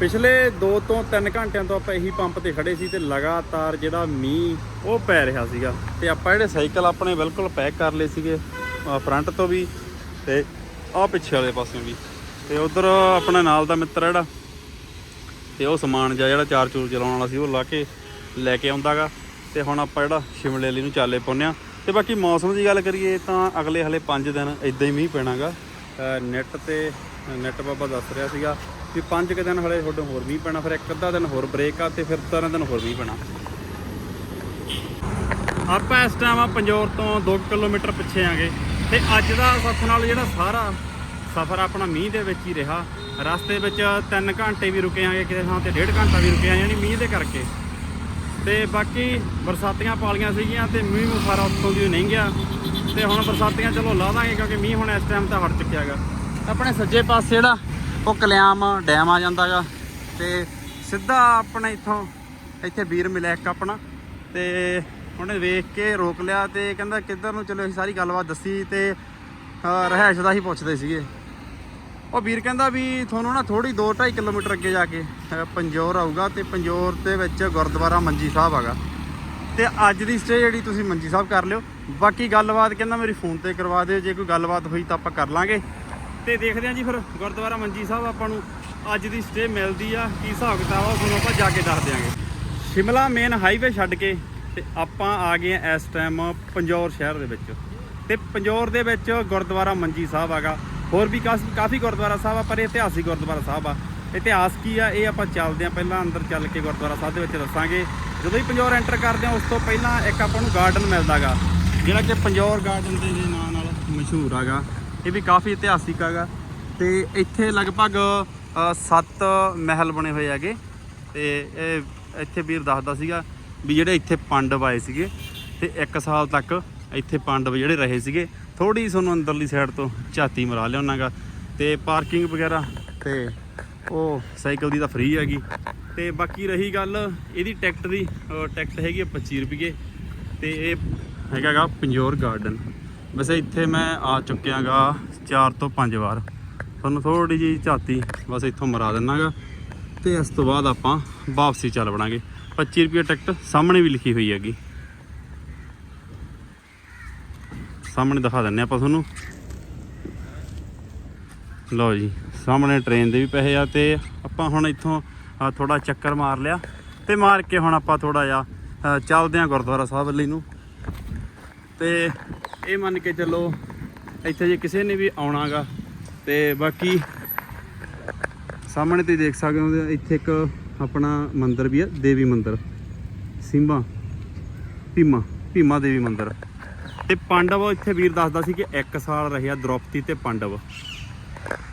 ਪਿਛਲੇ 2 ਤੋਂ 3 ਘੰਟਿਆਂ ਤੋਂ ਆਪਾਂ ਇਹੀ ਪੰਪ ਤੇ ਖੜੇ ਸੀ ਤੇ ਲਗਾਤਾਰ ਜਿਹੜਾ ਮੀਂਹ, ਉਹ ਪੈ ਰਿਹਾ ਸੀਗਾ। ਤੇ ਆਪਾਂ ਜਿਹੜੇ ਸਾਈਕਲ ਆਪਣੇ ਬਿਲਕੁਲ ਪੈਕ ਕਰ ਲਏ ਸੀਗੇ ਫਰੰਟ ਤੋਂ ਵੀ ਤੇ ਆਹ ਪਿੱਛੇ ਵਾਲੇ ਪਾਸਿਓਂ ਵੀ। ਤੇ ਉਧਰ ਆਪਣੇ ਨਾਲ ਦਾ ਮਿੱਤਰ ਜਿਹੜਾ, ਤੇ ਉਹ ਸਮਾਨ ਜਿਹਾ ਜਿਹੜਾ ਚਾਰ ਚੂਰ ਚਲਾਉਣ ਵਾਲਾ ਸੀ, ਉਹ ਲਾ ਕੇ ਲੈ ਕੇ ਆਉਂਦਾਗਾ। ਤੇ ਹੁਣ ਆਪਾਂ ਜਿਹੜਾ ਸ਼ਿਮਲੇ ਲਈ ਨੂੰ ਚਾਲੇ ਪਾਉਂਦੇ ਆ ਤੇ ਬਾਕੀ ਮੌਸਮ ਦੀ ਗੱਲ ਕਰੀਏ ਤਾਂ ਅਗਲੇ ਹਲੇ 5 ਦਿਨ ਇਦਾਂ ਹੀ ਮੀਂਹ ਪੈਣਾਗਾ। ਨੈਟ ਤੇ ਨੈਟ ਬਾਬਾ ਦੱਸ ਰਿਹਾ ਸੀਗਾ ਵੀ 5 ਕੁ ਦਿਨ ਹਲੇ ਤੁਹਾਡੇ ਹੋਰ ਮੀਂਹ ਪੈਣਾ, ਫਿਰ ਇੱਕ ਅੱਧਾ ਦਿਨ ਹੋਰ ਬ੍ਰੇਕ ਆ ਤੇ ਫਿਰ 17 ਦਿਨ ਹੋਰ ਮੀਂਹ ਪੈਣਾ। ਆਪਾਂ ਇਸ ਟਾਈਮ ਆ ਪੰਜੌਰ ਤੋਂ 2 ਕਿਲੋਮੀਟਰ ਪਿੱਛੇ ਆਂਗੇ। ਤੇ ਅੱਜ ਦਾ ਸਫ਼ਰ ਨਾਲ ਜਿਹੜਾ ਸਾਰਾ ਸਫ਼ਰ ਆਪਣਾ ਮੀਂਹ ਦੇ ਵਿੱਚ ਹੀ ਰਿਹਾ। ਰਸਤੇ ਵਿੱਚ 3 ਘੰਟੇ ਵੀ ਰੁਕੇ ਆਂਗੇ ਕਿਸੇ ਥਾਂ ਤੇ 1.5 ਘੰਟਾ ਵੀ ਰੁਕੇ ਆਂ ਯਾਨੀ ਮੀਂਹ ਦੇ ਕਰਕੇ। ਤੇ ਬਾਕੀ ਬਰਸਾਤੀਆਂ ਪਾਲੀਆਂ ਸੀਗੀਆਂ ਤੇ ਮੀਂਹ ਨੂੰ ਸਾਰਾ ਉੱਥੋਂ ਦੀ ਨਹੀਂ ਗਿਆ। ਤੇ ਹੁਣ ਬਰਸਾਤੀਆਂ ਚਲੋ ਲਾ ਦਾਂਗੇ, ਕਿਉਂਕਿ ਮੀਂਹ ਹੁਣ ਇਸ ਟਾਈਮ ਤਾਂ ਹਟ ਚੁੱਕਿਆ ਹੈਗਾ। ਆਪਣੇ ਸੱਜੇ ਪਾਸੇ ਜਿਹੜਾ ਉਹ ਕਲਿਆਮ ਡੈਮ ਆ ਜਾਂਦਾਗਾ ਤੇ ਸਿੱਧਾ ਆਪਣੇ ਇੱਥੋਂ, ਇੱਥੇ ਵੀਰ ਮਿਲਿਆ ਇੱਕ ਆਪਣਾ। ਤੇ ਉਹਨੇ ਵੇਖ ਕੇ ਰੋਕ ਲਿਆ ਤੇ ਕਹਿੰਦਾ ਕਿੱਧਰ ਨੂੰ ਚਲੋ, ਅਸੀਂ ਸਾਰੀ ਗੱਲਬਾਤ ਦੱਸੀ ਤੇ ਰਹਿائش ਦਾ ਹੀ ਪੁੱਛਦੇ ਸੀਗੇ। ਉਹ ਵੀਰ ਕਹਿੰਦਾ ਵੀ ਤੁਹਾਨੂੰ ਨਾ ਥੋੜੀ 2.5 ਕਿਲੋਮੀਟਰ ਅੱਗੇ ਜਾ ਕੇ ਪੰਜੋਰ ਆਊਗਾ ਤੇ ਪੰਜੋਰ ਦੇ ਵਿੱਚ ਗੁਰਦੁਆਰਾ ਮੰਜੀ ਸਾਹਿਬ ਹੈਗਾ। ਤੇ ਅੱਜ ਦੀ ਸਟੇ ਜਿਹੜੀ ਤੁਸੀਂ ਮੰਜੀ ਸਾਹਿਬ ਕਰ ਲਿਓ। ਬਾਕੀ ਗੱਲਬਾਤ ਕਹਿੰਦਾ ਮੇਰੀ ਫੋਨ ਤੇ ਕਰਵਾ ਦਿਓ, ਜੇ ਕੋਈ ਗੱਲਬਾਤ ਹੋਈ ਤਾਂ ਆਪਾਂ ਕਰ ਲਾਂਗੇ। ਤੇ ਦੇਖਦੇ ਹਾਂ ਜੀ ਫਿਰ ਗੁਰਦੁਆਰਾ ਮੰਜੀ ਸਾਹਿਬ ਆਪਾਂ ਨੂੰ ਅੱਜ ਦੀ ਸਟੇ ਮਿਲਦੀ ਆ, ਕੀ ਹਿਸਾਬ ਕਿਤਾਬ ਆ ਉਹ ਤੁਹਾਨੂੰ ਆਪਾਂ ਜਾ ਕੇ ਦੱਸ ਦਿਆਂਗੇ। ਸ਼ਿਮਲਾ ਮੇਨ ਹਾਈਵੇ ਛੱਡ ਕੇ ਤੇ ਆਪਾਂ ਆ ਗਏ ਆ ਇਸ ਟਾਈਮ ਪੰਜੌਰ ਸ਼ਹਿਰ ਦੇ ਵਿੱਚ। ਤੇ ਪੰਜੌਰ ਦੇ ਵਿੱਚ ਗੁਰਦੁਆਰਾ ਮੰਜੀ ਸਾਹਿਬ ਹੈਗਾ। ਹੋਰ ਵੀ ਕਾਫੀ ਕਾਫੀ ਗੁਰਦੁਆਰਾ ਸਾਹਿਬ ਆ, ਪਰ ਇਹ ਇਤਿਹਾਸਿਕ ਗੁਰਦੁਆਰਾ ਸਾਹਿਬ ਆ। ਇਤਿਹਾਸ ਕੀ ਆ? ਇਹ ਆਪਾਂ ਚੱਲਦੇ ਆ ਪਹਿਲਾਂ ਅੰਦਰ ਚੱਲ ਕੇ ਗੁਰਦੁਆਰਾ ਸਾਹਿਬ ਦੇ ਵਿੱਚ ਦੱਸਾਂਗੇ। ਜਦੋਂ ਹੀ ਪੰਜੌਰ ਐਂਟਰ ਕਰਦੇ ਆ, ਉਸ ਤੋਂ ਪਹਿਲਾਂ ਇੱਕ ਆਪਾਂ ਨੂੰ ਗਾਰਡਨ ਮਿਲਦਾਗਾ, ਜਿਹੜਾ ਕਿ ਪੰਜੌਰ ਗਾਰਡਨ ਦੇ ਨਾਂ ਨਾਲ ਮਸ਼ਹੂਰ ਹੈਗਾ ਇਹ ਵੀ ਕਾਫੀ ਇਤਿਹਾਸਿਕ ਹੈਗਾ ਤੇ ਇੱਥੇ ਲਗਭਗ 7 ਮਹਿਲ ਬਣੇ ਹੋਏ ਹੈਗੇ। ਤੇ ਇਹ ਇੱਥੇ ਵੀਰ ਦੱਸਦਾ ਸੀਗਾ ਵੀ ਜਿਹੜੇ ਇੱਥੇ ਪਾਂਡਵ ਆਏ ਸੀਗੇ, ਤੇ 1 ਸਾਲ ਤੱਕ ਇੱਥੇ ਪਾਂਡਵ ਜਿਹੜੇ ਰਹੇ ਸੀਗੇ। ਥੋੜੀ ਤੁਹਾਨੂੰ ਅੰਦਰਲੀ ਸਾਈਡ ਤੋਂ ਝਾਤੀ ਮਰਾ ਲਿਆਉਣਾਗਾ ਤੇ ਪਾਰਕਿੰਗ ਵਗੈਰਾ, ਤੇ ਉਹ ਸਾਈਕਲ ਦੀ ਤਾਂ ਫ੍ਰੀ ਹੈਗੀ। ਤੇ ਬਾਕੀ ਰਹੀ ਗੱਲ, ਇਹਦੀ ਟਿਕਟ ਦੀ, ਅਹ ਟਿਕਟ ਹੈਗੀ ਆ 25 ਰੁਪਏ ਤੇ ਇਹ ਹੈਗਾਗਾ ਪੰਜੋਰ ਗਾਰਡਨ ਵੈਸੇ ਇੱਥੇ ਮੈਂ ਆ ਚੁੱਕਿਆਗਾ 4 ਤੋਂ 5 ਵਾਰ। ਤੁਹਾਨੂੰ ਥੋੜੀ ਜਿਹੀ ਝਾਤੀ ਬਸ ਇੱਥੋਂ ਮਰਾ ਦਿੰਨਾਗਾ ਤੇ ਇਸ ਤੋਂ ਬਾਅਦ ਆਪਾਂ ਵਾਪਸੀ ਚੱਲ ਬਣਾਂਗੇ 25 ਰੁਪਏ ਟਿਕਟ ਸਾਹਮਣੇ ਵੀ ਲਿਖੀ ਹੋਈ ਹੈਗੀ। ਸਾਹਮਣੇ ਦਿਖਾ ਦਿੰਨੇ ਆਪਾਂ ਤੁਹਾਨੂੰ। ਲਓ ਜੀ, ਸਾਹਮਣੇ ਟ੍ਰੇਨ ਦੇ ਵੀ ਪੈਸੇ ਆ ਤੇ ਆਪਾਂ ਹੁਣ ਇੱਥੋਂ ਥੋੜਾ ਚੱਕਰ ਮਾਰ ਲਿਆ ਤੇ ਮਾਰ ਕੇ ਹੁਣ ਆਪਾਂ ਥੋੜਾ ਜਿਹਾ ਚੱਲਦੇ ਆਂ ਗੁਰਦੁਆਰਾ ਸਾਹਿਬ ਲਈ ਨੂੰ ਤੇ ਇਹ ਮੰਨ ਕੇ ਚੱਲੋ, ਇੱਥੇ ਜੇ ਕਿਸੇ ਨੇ ਵੀ ਆਉਣਾਗਾ ਤੇ ਬਾਕੀ ਸਾਹਮਣੇ ਤੁਸੀਂ ਦੇਖ ਸਕਦੇ ਹੋ, ਇੱਥੇ ਇੱਕ ਆਪਣਾ ਮੰਦਿਰ ਵੀ ਹੈ ਦੇਵੀ ਮੰਦਿਰ। ਸਿੰਬਾ ਭੀਮਾ ਭੀਮਾ ਦੇਵੀ ਮੰਦਿਰ। ਤੇ ਪਾਂਡਵ ਇੱਥੇ ਵੀਰ ਦੱਸਦਾ ਸੀ ਕਿ 1 ਸਾਲ ਰਹਿਆ ਦ੍ਰੋਪਦੀ ਤੇ ਪਾਂਡਵ।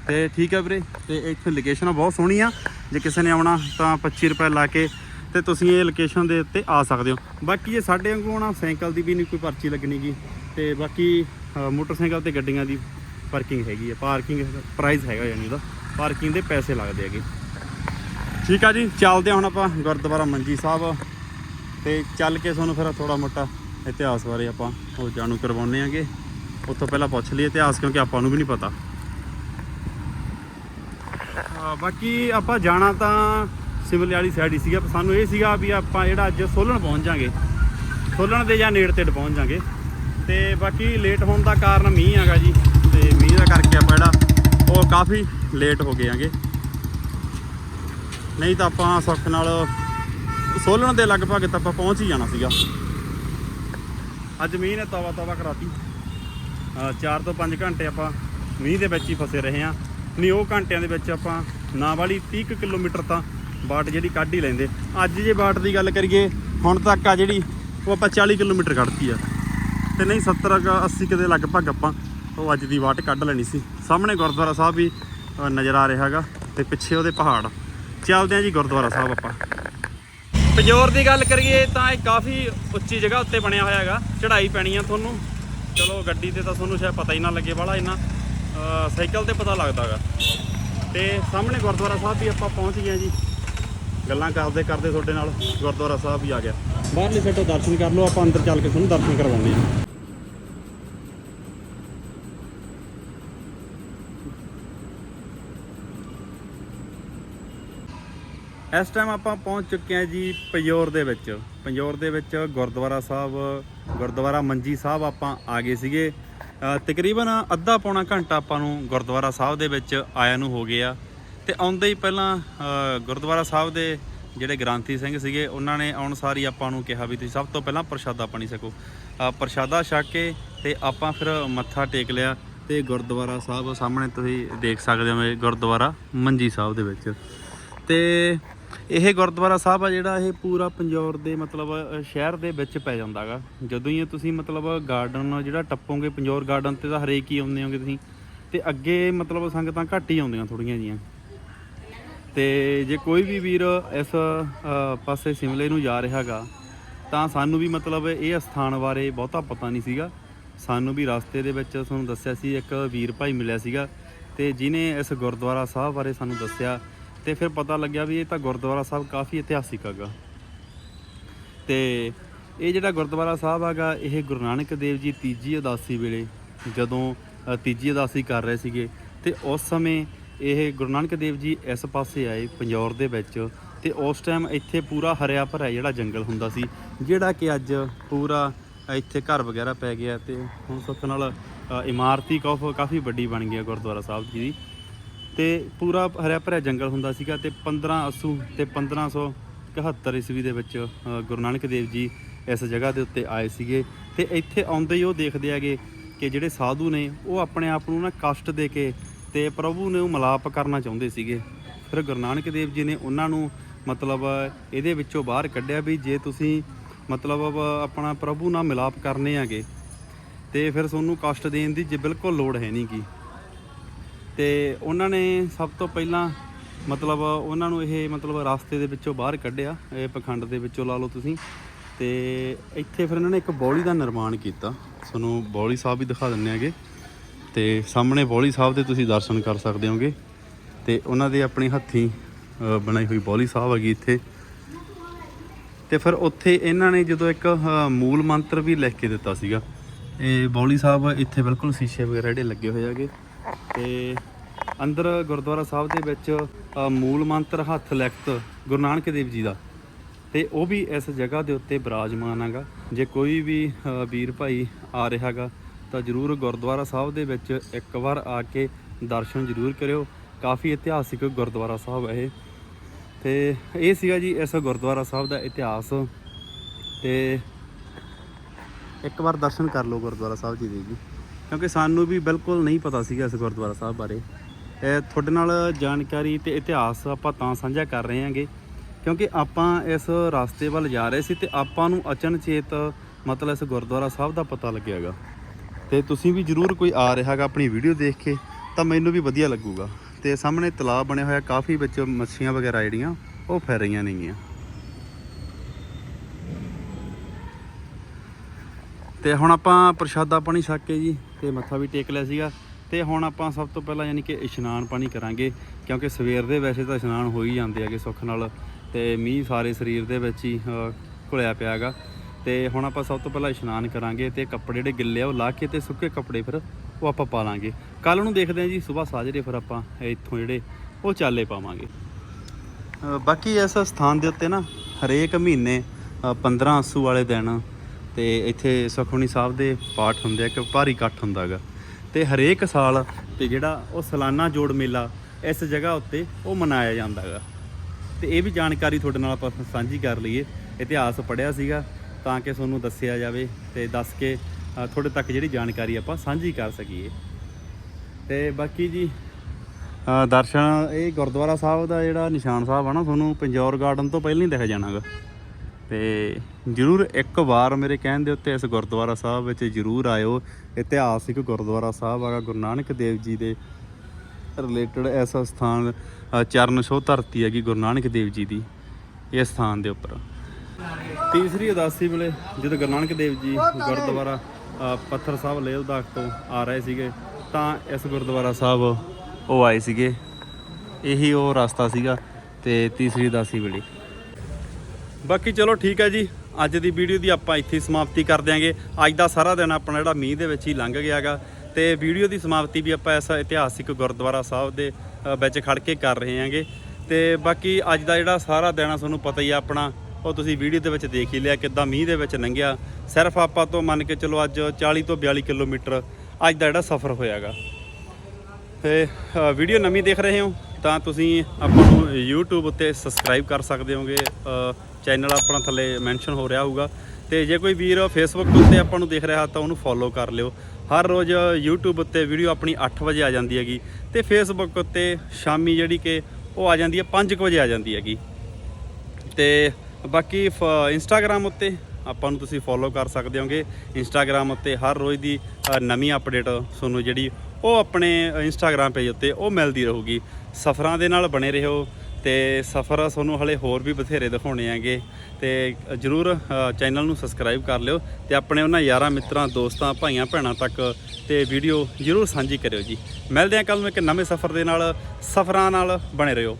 ਤੇ ਠੀਕ ਹੈ ਵੀਰੇ, ਤੇ ਇੱਥੇ ਲੋਕੇਸ਼ਨ ਬਹੁਤ ਸੋਹਣੀ ਆ। ਜੇ ਕਿਸੇ ਨੇ ਆਉਣਾ ਤਾਂ 25 ਰੁਪਏ ਲਾ ਕੇ ਤੇ ਤੁਸੀਂ ਇਹ ਲੋਕੇਸ਼ਨ ਦੇ ਉੱਤੇ ਆ ਸਕਦੇ ਹੋ। ਬਾਕੀ ਇਹ ਸਾਡੇ ਵਾਂਗੂ ਆਉਣਾ ਸਾਈਕਲ ਦੀ ਵੀ ਨਹੀਂ ਕੋਈ ਪਰਚੀ ਲੱਗਣੀਗੀ। ਤੇ ਬਾਕੀ ਮੋਟਰਸਾਈਕਲ ਤੇ ਗੱਡੀਆਂ ਦੀ ਪਾਰਕਿੰਗ ਹੈਗੀ ਆ। ਪਾਰਕਿੰਗ ਪ੍ਰਾਈਸ ਹੈਗਾ ਯਾਨੀ ਉਹਦਾ। ਪਾਰਕਿੰਗ ਦੇ ਪੈਸੇ ਲੱਗਦੇ ਹੈਗੇ। ਠੀਕ ਆ ਜੀ, ਚੱਲਦੇ ਹਾਂ ਹੁਣ ਆਪਾਂ ਗੁਰਦੁਆਰਾ ਮੰਜੀ ਸਾਹਿਬ। ਤੇ ਚੱਲ ਕੇ ਤੁਹਾਨੂੰ ਫਿਰ ਥੋੜਾ ਮੋਟਾ ਇਤਿਹਾਸ ਬਾਰੇ ਆਪਾਂ ਉਹ ਜਾਣੂ ਕਰਵਾਉਣੇ ਆਂਗੇ ਉੱਥੋਂ ਪਹਿਲਾਂ ਪੁੱਛ ਲਈਏ ਇਤਿਹਾਸ, ਕਿਉਂਕਿ ਆਪਾਂ ਨੂੰ ਵੀ ਨਹੀਂ ਪਤਾ। ਬਾਕੀ ਆਪਾਂ ਜਾਣਾ ਤਾਂ ਸ਼ਿਮਲੇ ਵਾਲੀ ਸਾਈਡ ਹੀ ਸੀਗਾ, ਪਰ ਸਾਨੂੰ ਇਹ ਸੀਗਾ ਵੀ ਆਪਾਂ ਜਿਹੜਾ ਅੱਜ ਸੋਲਣ ਪਹੁੰਚ ਜਾਾਂਗੇ। ਸੋਲਣ ਦੇ ਜਾਂ ਨੇੜ ਤੇ ਪਹੁੰਚ ਜਾਾਂਗੇ। ਤੇ ਬਾਕੀ ਲੇਟ ਹੋਣ ਦਾ ਕਾਰਨ ਮੀਂਹ ਹੈਗਾ ਜੀ। ਤੇ ਮੀਂਹ ਦਾ ਕਰਕੇ ਆਪਾਂ ਜਿਹੜਾ, ਉਹ ਕਾਫੀ ਲੇਟ ਹੋ ਗਏ ਆਂਗੇ ਨਹੀਂ ਤਾਂ ਆਪਾਂ ਸੁੱਖ ਨਾਲ ਸੋਲਣ ਦੇ ਲਗਭਗ ਤਾਂ ਆਪਾਂ ਪਹੁੰਚ ਹੀ ਜਾਣਾ ਸੀਗਾ। ਅੱਜ ਮੀਂਹ ਨੇ ਤਵਾ ਤਵਾ ਕਰਾਤੀ। 4 ਤੋਂ 5 ਘੰਟੇ ਆਪਾਂ ਮੀਂਹ ਦੇ ਵਿੱਚ ਹੀ ਫਸੇ ਰਹੇ ਹਾਂ। ਨਹੀਂ, ਉਹ ਘੰਟਿਆਂ ਦੇ ਵਿੱਚ ਆਪਾਂ ਨਾ ਵਾਲੀ 30 ਕੁ ਕਿਲੋਮੀਟਰ ਤਾਂ ਬਾਟ ਜਿਹੜੀ ਕੱਢ ਹੀ ਲੈਂਦੇ। ਅੱਜ ਜੇ ਬਾਟ ਦੀ ਗੱਲ ਕਰੀਏ, ਹੁਣ ਤੱਕ ਆ ਜਿਹੜੀ ਉਹ ਆਪਾਂ 40 ਕਿਲੋਮੀਟਰ ਕੱਢਤੀ ਆ। ਤੇ ਨਹੀਂ 70 ਕੁ 80 ਕੁ ਲਗਭਗ ਆਪਾਂ ਉਹ ਅੱਜ ਦੀ ਵਾਟ ਕੱਢ ਲੈਣੀ ਸੀ। ਸਾਹਮਣੇ ਗੁਰਦੁਆਰਾ ਸਾਹਿਬ ਵੀ ਨਜ਼ਰ ਆ ਰਿਹਾ ਹੈਗਾ, ਤੇ ਪਿੱਛੇ ਉਹਦੇ ਪਹਾੜ। ਚੱਲਦੇ ਆ ਜੀ ਗੁਰਦੁਆਰਾ ਸਾਹਿਬ ਆਪਾਂ। ਪੰਜੋਰ ਦੀ ਗੱਲ ਕਰੀਏ ਤਾਂ ਇਹ ਕਾਫੀ ਉੱਚੀ ਜਗ੍ਹਾ ਉੱਤੇ ਬਣਿਆ ਹੋਇਆ ਹੈਗਾ। ਚੜ੍ਹਾਈ ਪੈਣੀ ਆ ਤੁਹਾਨੂੰ। ਚਲੋ, ਗੱਡੀ ਤੇ ਤਾਂ ਤੁਹਾਨੂੰ ਸ਼ਾਇਦ ਪਤਾ ਹੀ ਨਾ ਲੱਗੇ ਵਾਲਾ ਇੰਨਾ। ਸਾਈਕਲ ਤੇ ਪਤਾ ਲੱਗਦਾ ਹੈਗਾ। ਤੇ ਸਾਹਮਣੇ ਗੁਰਦੁਆਰਾ ਸਾਹਿਬ ਵੀ ਆਪਾਂ ਪਹੁੰਚ ਗਏ ਜੀ। ਗੱਲਾਂ ਕਰਦੇ ਕਰਦੇ ਤੁਹਾਡੇ ਨਾਲ ਗੁਰਦੁਆਰਾ ਸਾਹਿਬ ਵੀ ਆ ਗਿਆ। ਬਾਹਰਲੀ ਸਾਈਡ ਤੋਂ ਦਰਸ਼ਨ ਕਰ ਲਓ, ਆਪਾਂ ਅੰਦਰ ਚੱਲ ਕੇ ਤੁਹਾਨੂੰ ਦਰਸ਼ਨ ਕਰਵਾਉਂਦੇ ਹਾਂ ਇਸ ਟਾਈਮ ਆਪਾਂ ਪਹੁੰਚ ਚੁੱਕੇ ਹਾਂ ਜੀ ਪੰਜੋਰ ਦੇ ਵਿੱਚ। ਪੰਜੋਰ ਦੇ ਵਿੱਚ ਗੁਰਦੁਆਰਾ ਸਾਹਿਬ, ਗੁਰਦੁਆਰਾ ਮੰਜੀ ਸਾਹਿਬ ਆਪਾਂ ਆ ਗਏ ਸੀਗੇ। ਤਕਰੀਬਨ ਅੱਧਾ ਪੌਣਾ ਘੰਟਾ ਆਪਾਂ ਨੂੰ ਗੁਰਦੁਆਰਾ ਸਾਹਿਬ ਦੇ ਵਿੱਚ ਆਇਆ ਨੂੰ ਹੋ ਗਿਆ। ਤੇ ਆਉਂਦੇ ਹੀ ਪਹਿਲਾਂ ਗੁਰਦੁਆਰਾ ਸਾਹਿਬ ਦੇ ਜਿਹੜੇ ਗ੍ਰਾਂਥੀ ਸਿੰਘ ਸੀਗੇ, ਉਹਨਾਂ ਨੇ ਆਉਣ ਸਾਰੀ ਆਪਾਂ ਨੂੰ ਕਿਹਾ ਵੀ ਤੁਸੀਂ ਸਭ ਤੋਂ ਪਹਿਲਾਂ ਪ੍ਰਸ਼ਾਦਾ ਪਾਣੀ ਸਕੋ ਪ੍ਰਸ਼ਾਦਾ ਛਕ ਕੇ ਤੇ ਆਪਾਂ ਫਿਰ ਮੱਥਾ ਟੇਕ ਲਿਆ ਤੇ ਗੁਰਦੁਆਰਾ ਸਾਹਿਬ ਸਾਹਮਣੇ ਤੁਸੀਂ ਦੇਖ ਸਕਦੇ ਹੋ ਗੁਰਦੁਆਰਾ ਮੰਜੀ ਸਾਹਿਬ ਦੇ ਵਿੱਚ। ਤੇ ਇਹ ਗੁਰਦੁਆਰਾ ਸਾਹਿਬ ਆ ਜਿਹੜਾ ਇਹ ਪੂਰਾ ਪੰਜੌਰ ਦੇ ਮਤਲਬ ਸ਼ਹਿਰ ਦੇ ਵਿੱਚ ਪੈ ਜਾਂਦਾਗਾ। ਜਦੋਂ ਹੀ ਤੁਸੀਂ ਮਤਲਬ ਗਾਰਡਨ ਜਿਹੜਾ ਟੱਪੋਗੇ ਪੰਜੌਰ ਗਾਰਡਨ ਤੇ ਤਾਂ ਹਰੇਕ ਹੀ ਆਉਂਦੇ ਹੋਗੇ ਤੁਸੀਂ। ਤੇ ਅੱਗੇ ਮਤਲਬ ਸੰਗਤਾਂ ਘੱਟ ਹੀ ਆਉਂਦੀਆਂ ਥੋੜੀਆਂ ਜੀਆਂ ਤੇ ਜੇ ਕੋਈ ਵੀ ਵੀਰ ਇਸ ਪਾਸੇ ਸਿਮਲੇ ਨੂੰ ਜਾ ਰਿਹਾਗਾ ਤਾਂ ਸਾਨੂੰ ਵੀ ਮਤਲਬ ਇਹ ਸਥਾਨ ਬਾਰੇ ਬਹੁਤਾ ਪਤਾ ਨਹੀਂ ਸੀਗਾ। ਸਾਨੂੰ ਵੀ ਰਸਤੇ ਦੇ ਵਿੱਚ ਤੁਹਾਨੂੰ ਦੱਸਿਆ ਸੀ, ਇੱਕ ਵੀਰ ਭਾਈ ਮਿਲਿਆ ਸੀਗਾ। ਤੇ ਜਿਨੇ ਇਸ ਗੁਰਦੁਆਰਾ ਸਾਹਿਬ ਬਾਰੇ ਸਾਨੂੰ ਦੱਸਿਆ ਤੇ ਫਿਰ ਪਤਾ ਲੱਗਿਆ ਵੀ ਇਹ ਤਾਂ ਗੁਰਦੁਆਰਾ ਸਾਹਿਬ ਕਾਫੀ ਇਤਿਹਾਸਿਕ ਹੈਗਾ। ਤੇ ਇਹ ਜਿਹੜਾ ਗੁਰਦੁਆਰਾ ਸਾਹਿਬ ਹੈਗਾ, ਇਹ ਗੁਰੂ ਨਾਨਕ ਦੇਵ ਜੀ ਤੀਜੀ ਉਦਾਸੀ ਵੇਲੇ ਜਦੋਂ ਤੀਜੀ ਉਦਾਸੀ ਕਰ ਰਹੇ ਸੀਗੇ ਤੇ ਉਸ ਸਮੇਂ ਇਹ ਗੁਰੂ ਨਾਨਕ ਦੇਵ ਜੀ ਇਸ ਪਾਸੇ ਆਏ ਪੰਜੌਰ ਦੇ ਵਿੱਚ ਤੇ ਉਸ ਟਾਈਮ ਇੱਥੇ ਪੂਰਾ ਹਰਿਆ ਭਰਿਆ ਜਿਹੜਾ ਜੰਗਲ ਹੁੰਦਾ ਸੀ, ਜਿਹੜਾ ਕਿ ਅੱਜ ਪੂਰਾ ਇੱਥੇ ਘਰ ਵਗੈਰਾ ਪੈ ਗਿਆ ਤੇ ਹੁਣ ਸੁੱਖ ਨਾਲ ਇਮਾਰਤੀ ਕਾਫ ਕਾਫੀ ਵੱਡੀ ਬਣ ਗਈ ਹੈ ਗੁਰਦੁਆਰਾ ਸਾਹਿਬ ਜੀ ਦੀ। ਤੇ ਪੂਰਾ ਹਰਿਆ ਭਰਿਆ ਜੰਗਲ ਹੁੰਦਾ ਸੀਗਾ ਤੇ 15 ਅਸੂ ਤੇ 1571 ਈਸਵੀ ਦੇ ਵਿੱਚ ਗੁਰੂ ਨਾਨਕ ਦੇਵ ਜੀ ਇਸ ਜਗ੍ਹਾ ਦੇ ਉੱਤੇ ਆਏ ਸੀਗੇ ਤੇ ਇੱਥੇ ਆਉਂਦੇ ਹੀ ਉਹ ਦੇਖਦੇ ਹੈਗੇ ਕਿ ਜਿਹੜੇ ਸਾਧੂ ਨੇ ਉਹ ਆਪਣੇ ਆਪ ਨੂੰ ਨਾ ਕਸ਼ਟ ਦੇ ਕੇ ਤੇ ਪ੍ਰਭੂ ਨੂੰ ਉਹ ਮਿਲਾਪ ਕਰਨਾ ਚਾਹੁੰਦੇ ਸੀਗੇ। ਫਿਰ ਗੁਰੂ ਨਾਨਕ ਦੇਵ ਜੀ ਨੇ ਉਹਨਾਂ ਨੂੰ ਮਤਲਬ ਇਹਦੇ ਵਿੱਚੋਂ ਬਾਹਰ ਕੱਢਿਆ ਵੀ ਜੇ ਤੁਸੀਂ ਮਤਲਬ ਆਪਣਾ ਪ੍ਰਭੂ ਨਾਲ ਮਿਲਾਪ ਕਰਨੇ ਆਗੇ ਤੇ ਫਿਰ ਤੁਹਾਨੂੰ ਕਸ਼ਟ ਦੇਣ ਦੀ ਜੇ ਬਿਲਕੁਲ ਲੋੜ ਹੈ ਨਹੀਂ ਗੀ ਤੇ ਉਹਨਾਂ ਨੇ ਸਭ ਤੋਂ ਪਹਿਲਾਂ ਮਤਲਬ ਉਹਨਾਂ ਨੂੰ ਇਹ ਮਤਲਬ ਰਸਤੇ ਦੇ ਵਿੱਚੋਂ ਬਾਹਰ ਕੱਢਿਆ, ਇਹ ਪਖੰਡ ਦੇ ਵਿੱਚੋਂ ਲਾ ਲਓ ਤੁਸੀਂ। ਤੇ ਇੱਥੇ ਫਿਰ ਇਹਨਾਂ ਨੇ ਇੱਕ ਬੌਲੀ ਦਾ ਨਿਰਮਾਣ ਕੀਤਾ। ਤੁਹਾਨੂੰ ਬੌਲੀ ਸਾਹਿਬ ਵੀ ਦਿਖਾ ਦਿੰਨੇ ਆਗੇ ਤੇ ਸਾਹਮਣੇ ਬੌਲੀ ਸਾਹਿਬ ਦੇ ਤੁਸੀਂ ਦਰਸ਼ਨ ਕਰ ਸਕਦੇ ਹੋਗੇ। ਤੇ ਉਹਨਾਂ ਦੇ ਆਪਣੇ ਹੱਥੀਂ ਬਣਾਈ ਹੋਈ ਬੌਲੀ ਸਾਹਿਬ ਹੈਗੀ ਇੱਥੇ। ਤੇ ਫਿਰ ਉੱਥੇ ਇਹਨਾਂ ਨੇ ਜਦੋਂ ਇੱਕ ਮੂਲ ਮੰਤਰ ਵੀ ਲਿਖ ਕੇ ਦਿੱਤਾ ਸੀਗਾ। ਇਹ ਬੌਲੀ ਸਾਹਿਬ ਇੱਥੇ ਬਿਲਕੁਲ ਸ਼ੀਸ਼ੇ ਵਗੈਰਾ ਜਿਹੜੇ ਲੱਗੇ ਹੋਏ ਹੈਗੇ। ਤੇ ਅੰਦਰ ਗੁਰਦੁਆਰਾ ਸਾਹਿਬ ਦੇ ਵਿੱਚ ਅ, ਮੂਲ ਮੰਤਰ ਹੱਥ ਲਿਖਤ ਗੁਰੂ ਨਾਨਕ ਦੇਵ ਜੀ ਦਾ। ਤੇ ਉਹ ਵੀ ਇਸ ਜਗ੍ਹਾ ਦੇ ਉੱਤੇ ਬਿਰਾਜਮਾਨ ਹੈਗਾ। ਜੇ ਕੋਈ ਵੀ ਅ, ਵੀਰ ਭਾਈ ਆ ਰਿਹਾ ਹੈਗਾ ਤਾਂ ਜਰੂਰ ਗੁਰਦੁਆਰਾ ਸਾਹਿਬ ਦੇ ਵਿੱਚ ਇੱਕ ਵਾਰ ਆ ਕੇ ਦਰਸ਼ਨ ਜਰੂਰ ਕਰਿਓ। ਕਾਫੀ ਇਤਿਹਾਸਿਕ ਗੁਰਦੁਆਰਾ ਸਾਹਿਬ ਹੈ ਇਹ। ਤੇ ਇਹ ਸੀਗਾ ਜੀ ਇਸ ਗੁਰਦੁਆਰਾ ਸਾਹਿਬ ਦਾ ਇਤਿਹਾਸ। ਤੇ ਇੱਕ ਵਾਰ ਦਰਸ਼ਨ ਕਰ ਲਓ ਗੁਰਦੁਆਰਾ ਸਾਹਿਬ ਜੀ ਦੇ ਜੀ। ਕਿਉਂਕਿ ਸਾਨੂੰ ਵੀ ਬਿਲਕੁਲ ਨਹੀਂ ਪਤਾ ਸੀਗਾ ਇਸ ਗੁਰਦੁਆਰਾ ਸਾਹਿਬ ਬਾਰੇ। ਤੁਹਾਡੇ ਨਾਲ ਜਾਣਕਾਰੀ ਤੇ ਇਤਿਹਾਸ ਆਪਾਂ ਤਾਂ ਸਾਂਝਾ ਕਰ ਰਹੇ ਹਾਂਗੇ, ਕਿਉਂਕਿ ਆਪਾਂ ਇਸ ਰਸਤੇ ਵੱਲ ਜਾ ਰਹੇ ਸੀ ਤੇ ਆਪਾਂ ਨੂੰ ਅਚਨਚੇਤ ਮਤਲਬ ਇਸ ਗੁਰਦੁਆਰਾ ਸਾਹਿਬ ਦਾ ਪਤਾ ਲੱਗਿਆਗਾ ਤੇ ਤੁਸੀਂ ਵੀ ਜਰੂਰ ਕੋਈ ਆ ਰਿਹਾ ਹੈਗਾ ਆਪਣੀ ਵੀਡੀਓ ਦੇਖ ਕੇ, ਤਾਂ ਮੈਨੂੰ ਵੀ ਵਧੀਆ ਲੱਗੂਗਾ। ਤੇ ਸਾਹਮਣੇ ਤਲਾਬ ਬਣਿਆ ਹੋਇਆ, ਕਾਫੀ ਵਿੱਚ ਮੱਛੀਆਂ ਵਗੈਰਾ ਜਿਹੜੀਆਂ, ਉਹ ਫਿਰ ਰਹੀਆਂ ਨੇਗੀਆਂ। ਤੇ ਹੁਣ ਆਪਾਂ ਪ੍ਰਸ਼ਾਦਾ ਪਾਣੀ ਛੱਕ ਕੇ ਜੀ ਤੇ ਮੱਥਾ ਵੀ ਟੇਕ ਲਿਆ ਸੀਗਾ। ਤੇ ਹੁਣ ਆਪਾਂ ਸਭ ਤੋਂ ਪਹਿਲਾਂ ਯਾਨੀ ਕਿ ਇਸ਼ਨਾਨ ਪਾਣੀ ਕਰਾਂਗੇ ਕਿਉਂਕਿ ਸਵੇਰ ਦੇ ਵੈਸੇ ਤਾਂ ਇਸ਼ਨਾਨ ਹੋ ਹੀ ਜਾਂਦੇ ਹੈਗੇ ਸੁੱਖ ਨਾਲ ਤੇ ਮੀਂਹ ਸਾਰੇ ਸਰੀਰ ਦੇ ਵਿੱਚ ਹੀ ਘੁਲਿਆ ਪਿਆ ਹੈਗਾ। ਤੇ ਹੁਣ ਆਪਾਂ ਸਭ ਤੋਂ ਪਹਿਲਾਂ ਇਸ਼ਨਾਨ ਕਰਾਂਗੇ ਤੇ ਕੱਪੜੇ ਜਿਹੜੇ ਗਿੱਲੇ ਆ ਉਹ ਲਾ ਕੇ ਤੇ ਸੁੱਕੇ ਕੱਪੜੇ ਫਿਰ ਉਹ ਆਪਾਂ ਪਾ ਲਾਂਗੇ। ਕੱਲ ਨੂੰ ਦੇਖਦੇ ਹਾਂ ਜੀ ਸਵੇਰ ਸਾਜਰੇ ਫਿਰ ਆਪਾਂ ਇੱਥੋਂ ਜਿਹੜੇ ਉਹ ਚਾਲੇ ਪਾਵਾਂਗੇ। ਬਾਕੀ ਇਸ ਸਥਾਨ ਦੇ ਉੱਤੇ ਨਾ ਹਰੇਕ ਮਹੀਨੇ ਅ, 15 ਆਸੂ ਵਾਲੇ ਦਿਨ ਤੇ ਇੱਥੇ ਸੁਖਮਨੀ ਸਾਹਿਬ ਦੇ ਪਾਠ ਹੁੰਦੇ ਆ ਇੱਕ ਭਾਰੀ ਇਕੱਠ ਹੁੰਦਾ ਹੈਗਾ। ਤੇ ਹਰੇਕ ਸਾਲ ਤੇ ਜਿਹੜਾ ਉਹ ਸਾਲਾਨਾ ਜੋੜ ਮੇਲਾ ਇਸ ਜਗ੍ਹਾ ਉੱਤੇ ਉਹ ਮਨਾਇਆ ਜਾਂਦਾ ਹੈਗਾ। ਤੇ ਇਹ ਵੀ ਜਾਣਕਾਰੀ ਤੁਹਾਡੇ ਨਾਲ ਆਪਾਂ ਸਾਂਝੀ ਕਰ ਲਈਏ। ਇਤਿਹਾਸ ਪੜਿਆ ਸੀਗਾ, ਤਾਂ ਕਿ ਤੁਹਾਨੂੰ ਦੱਸਿਆ ਜਾਵੇ ਤੇ ਦੱਸ ਕੇ ਤੁਹਾਡੇ ਤੱਕ ਜਿਹੜੀ ਜਾਣਕਾਰੀ ਆਪਾਂ ਸਾਂਝੀ ਕਰ ਸਕੀਏ। ਤੇ ਬਾਕੀ ਜੀ ਦਰਸ਼ਨ, ਇਹ ਗੁਰਦੁਆਰਾ ਸਾਹਿਬ ਦਾ ਜਿਹੜਾ ਨਿਸ਼ਾਨ ਸਾਹਿਬ ਆ ਨਾ, ਤੁਹਾਨੂੰ ਪੰਜੌਰ ਗਾਰਡਨ ਤੋਂ ਪਹਿਲਾਂ ਹੀ ਦਿਖ ਜਾਣਾਗਾ ਤੇ ਜਰੂਰ ਇੱਕ ਵਾਰ ਮੇਰੇ ਕਹਿਣ ਦੇ ਉੱਤੇ ਇਸ ਗੁਰਦੁਆਰਾ ਸਾਹਿਬ ਵਿੱਚ ਜਰੂਰ ਆਇਓ। ਇਤਿਹਾਸਿਕ ਗੁਰਦੁਆਰਾ ਸਾਹਿਬ ਹੈਗਾ, ਗੁਰੂ ਨਾਨਕ ਦੇਵ ਜੀ ਦੇ ਰਿਲੇਟਡ ਐਸਾ ਸਥਾਨ ਚਰਨ ਛੋਹ ਧਰਤੀ ਹੈਗੀ ਗੁਰੂ ਨਾਨਕ ਦੇਵ ਜੀ ਦੀ, ਇਸ ਸਥਾਨ ਦੇ ਉੱਪਰ। ਤੀਸਰੀ ਉਦਾਸੀ ਵੇਲੇ ਜਦੋਂ ਗੁਰੂ ਨਾਨਕ ਦੇਵ ਜੀ ਗੁਰਦੁਆਰਾ ਪੱਥਰ ਸਾਹਿਬ ਲੇਹ ਲਦਾਖ ਤੋਂ ਆ ਰਹੇ ਸੀਗੇ, ਤਾਂ ਇਸ ਗੁਰਦੁਆਰਾ ਸਾਹਿਬ ਉਹ ਆਏ ਸੀਗੇ। ਇਹੀ ਉਹ ਰਸਤਾ ਸੀਗਾ ਤੇ ਤੀਸਰੀ ਉਦਾਸੀ ਵੇਲੇ। ਬਾਕੀ ਚਲੋ ਠੀਕ ਹੈ ਜੀ। ਅੱਜ ਦੀ ਵੀਡੀਓ ਦੀ ਆਪਾਂ ਇੱਥੇ ਸਮਾਪਤੀ ਕਰ ਦਿਆਂਗੇ। ਅੱਜ ਦਾ ਸਾਰਾ ਦਿਨ ਆਪਣਾ ਜਿਹੜਾ ਮੀਂਹ ਦੇ ਵਿੱਚ ਹੀ ਲੰਘ ਗਿਆਗਾ ਤੇ ਵੀਡੀਓ ਦੀ ਸਮਾਪਤੀ ਵੀ ਆਪਾਂ ਇਸ ਇਤਿਹਾਸਿਕ ਗੁਰਦੁਆਰਾ ਸਾਹਿਬ ਦੇ ਵਿੱਚ ਖੜ ਕੇ ਕਰ ਰਹੇ ਹਾਂਗੇ। ਤੇ ਬਾਕੀ ਅੱਜ ਦਾ ਜਿਹੜਾ ਸਾਰਾ ਦਿਨ ਆ ਤੁਹਾਨੂੰ ਪਤਾ ਹੀ ਆ ਆਪਣਾ ਉਹ ਤੁਸੀਂ ਵੀਡੀਓ ਦੇ ਵਿੱਚ ਦੇਖ ਹੀ ਲਿਆ ਕਿੱਦਾਂ ਮੀਂਹ ਦੇ ਵਿੱਚ ਲੰਘਿਆ। ਸਿਰਫ ਆਪਾਂ ਤੋਂ ਮੰਨ ਕੇ ਚਲੋ ਅੱਜ 40 ਤੋਂ 42 ਕਿਲੋਮੀਟਰ ਅੱਜ ਦਾ ਜਿਹੜਾ ਸਫ਼ਰ ਹੋਇਆਗਾ ਤੇ ਅ, ਵੀਡੀਓ ਨਵੀਂ ਦੇਖ ਰਹੇ ਹੋ ਤਾਂ ਤੁਸੀਂ ਆਪਾਂ ਨੂੰ YouTube ਉੱਤੇ ਸਬਸਕ੍ਰਾਈਬ ਕਰ ਸਕਦੇ ਹੋਗੇ। ਚੈਨਲ ਆਪਣਾ ਥੱਲੇ ਮੈਂਸ਼ਨ ਹੋ ਰਿਹਾ ਹੋਊਗਾ। ਤੇ ਜੇ ਕੋਈ ਵੀਰ ਫੇਸਬੁੱਕ ਉੱਤੇ ਆਪਾਂ ਨੂੰ ਦੇਖ ਰਿਹਾ ਤਾਂ ਉਹਨੂੰ ਫੋਲੋ ਕਰ ਲਿਓ। ਹਰ ਰੋਜ਼ YouTube ਉੱਤੇ ਵੀਡੀਓ ਆਪਣੀ 8 ਵਜੇ ਆ ਜਾਂਦੀ ਹੈਗੀ। ਤੇ ਫੇਸਬੁੱਕ ਉੱਤੇ ਸ਼ਾਮੀ ਜਿਹੜੀ ਕਿ ਉਹ ਆ ਜਾਂਦੀ ਹੈ 5 ਵਜੇ ਆ ਜਾਂਦੀ ਹੈਗੀ। ਤੇ ਬਾਕੀ ਫ- ਇੰਸਟਾਗ੍ਰam ਉੱਤੇ ਆਪਾਂ ਨੂੰ ਤੁਸੀਂ ਫੋਲੋ ਕਰ ਸਕਦੇ ਹੋਗੇ। ਇੰਸਟਾਗ੍ਰam ਉੱਤੇ ਹਰ ਰੋਜ਼ ਦੀ ਨਵੀਂ ਅਪਡੇਟ ਤੁਹਾਨੂੰ ਜਿਹੜੀ ਉਹ ਆਪਣੇ ਇੰਸਟਾਗ੍ਰam ਪੇਜ ਉੱਤੇ ਉਹ ਮਿਲਦੀ ਰਹੂਗੀ। ਸਫ਼ਰਾਂ ਦੇ ਨਾਲ ਬਣੇ ਰਹੋ। ਤੇ ਸਫ਼ਰ ਤੁਹਾਨੂੰ ਹਲੇ ਹੋਰ ਵੀ ਬਥੇਰੇ ਦਿਖਾਉਣੇ ਆਂਗੇ। ਤੇ ਜਰੂਰ ਚੈਨਲ ਨੂੰ ਸਬਸਕ੍ਰਾਈਬ ਕਰ ਲਿਓ ਤੇ ਆਪਣੇ ਉਹਨਾਂ ਯਾਰਾਂ ਮਿੱਤਰਾਂ, ਦੋਸਤਾਂ, ਭਾਈਆਂ, ਭੈਣਾਂ ਤੱਕ ਤੇ ਵੀਡੀਓ ਜਰੂਰ ਸਾਂਝੀ ਕਰਿਓ ਜੀ। ਮਿਲਦੇ ਹਾਂ ਕੱਲ ਨੂੰ ਇੱਕ ਨਵੇਂ ਸਫ਼ਰ ਦੇ ਨਾਲ, ਸਫ਼ਰਾਂ ਨਾਲ ਬਣੇ ਰਹੋ।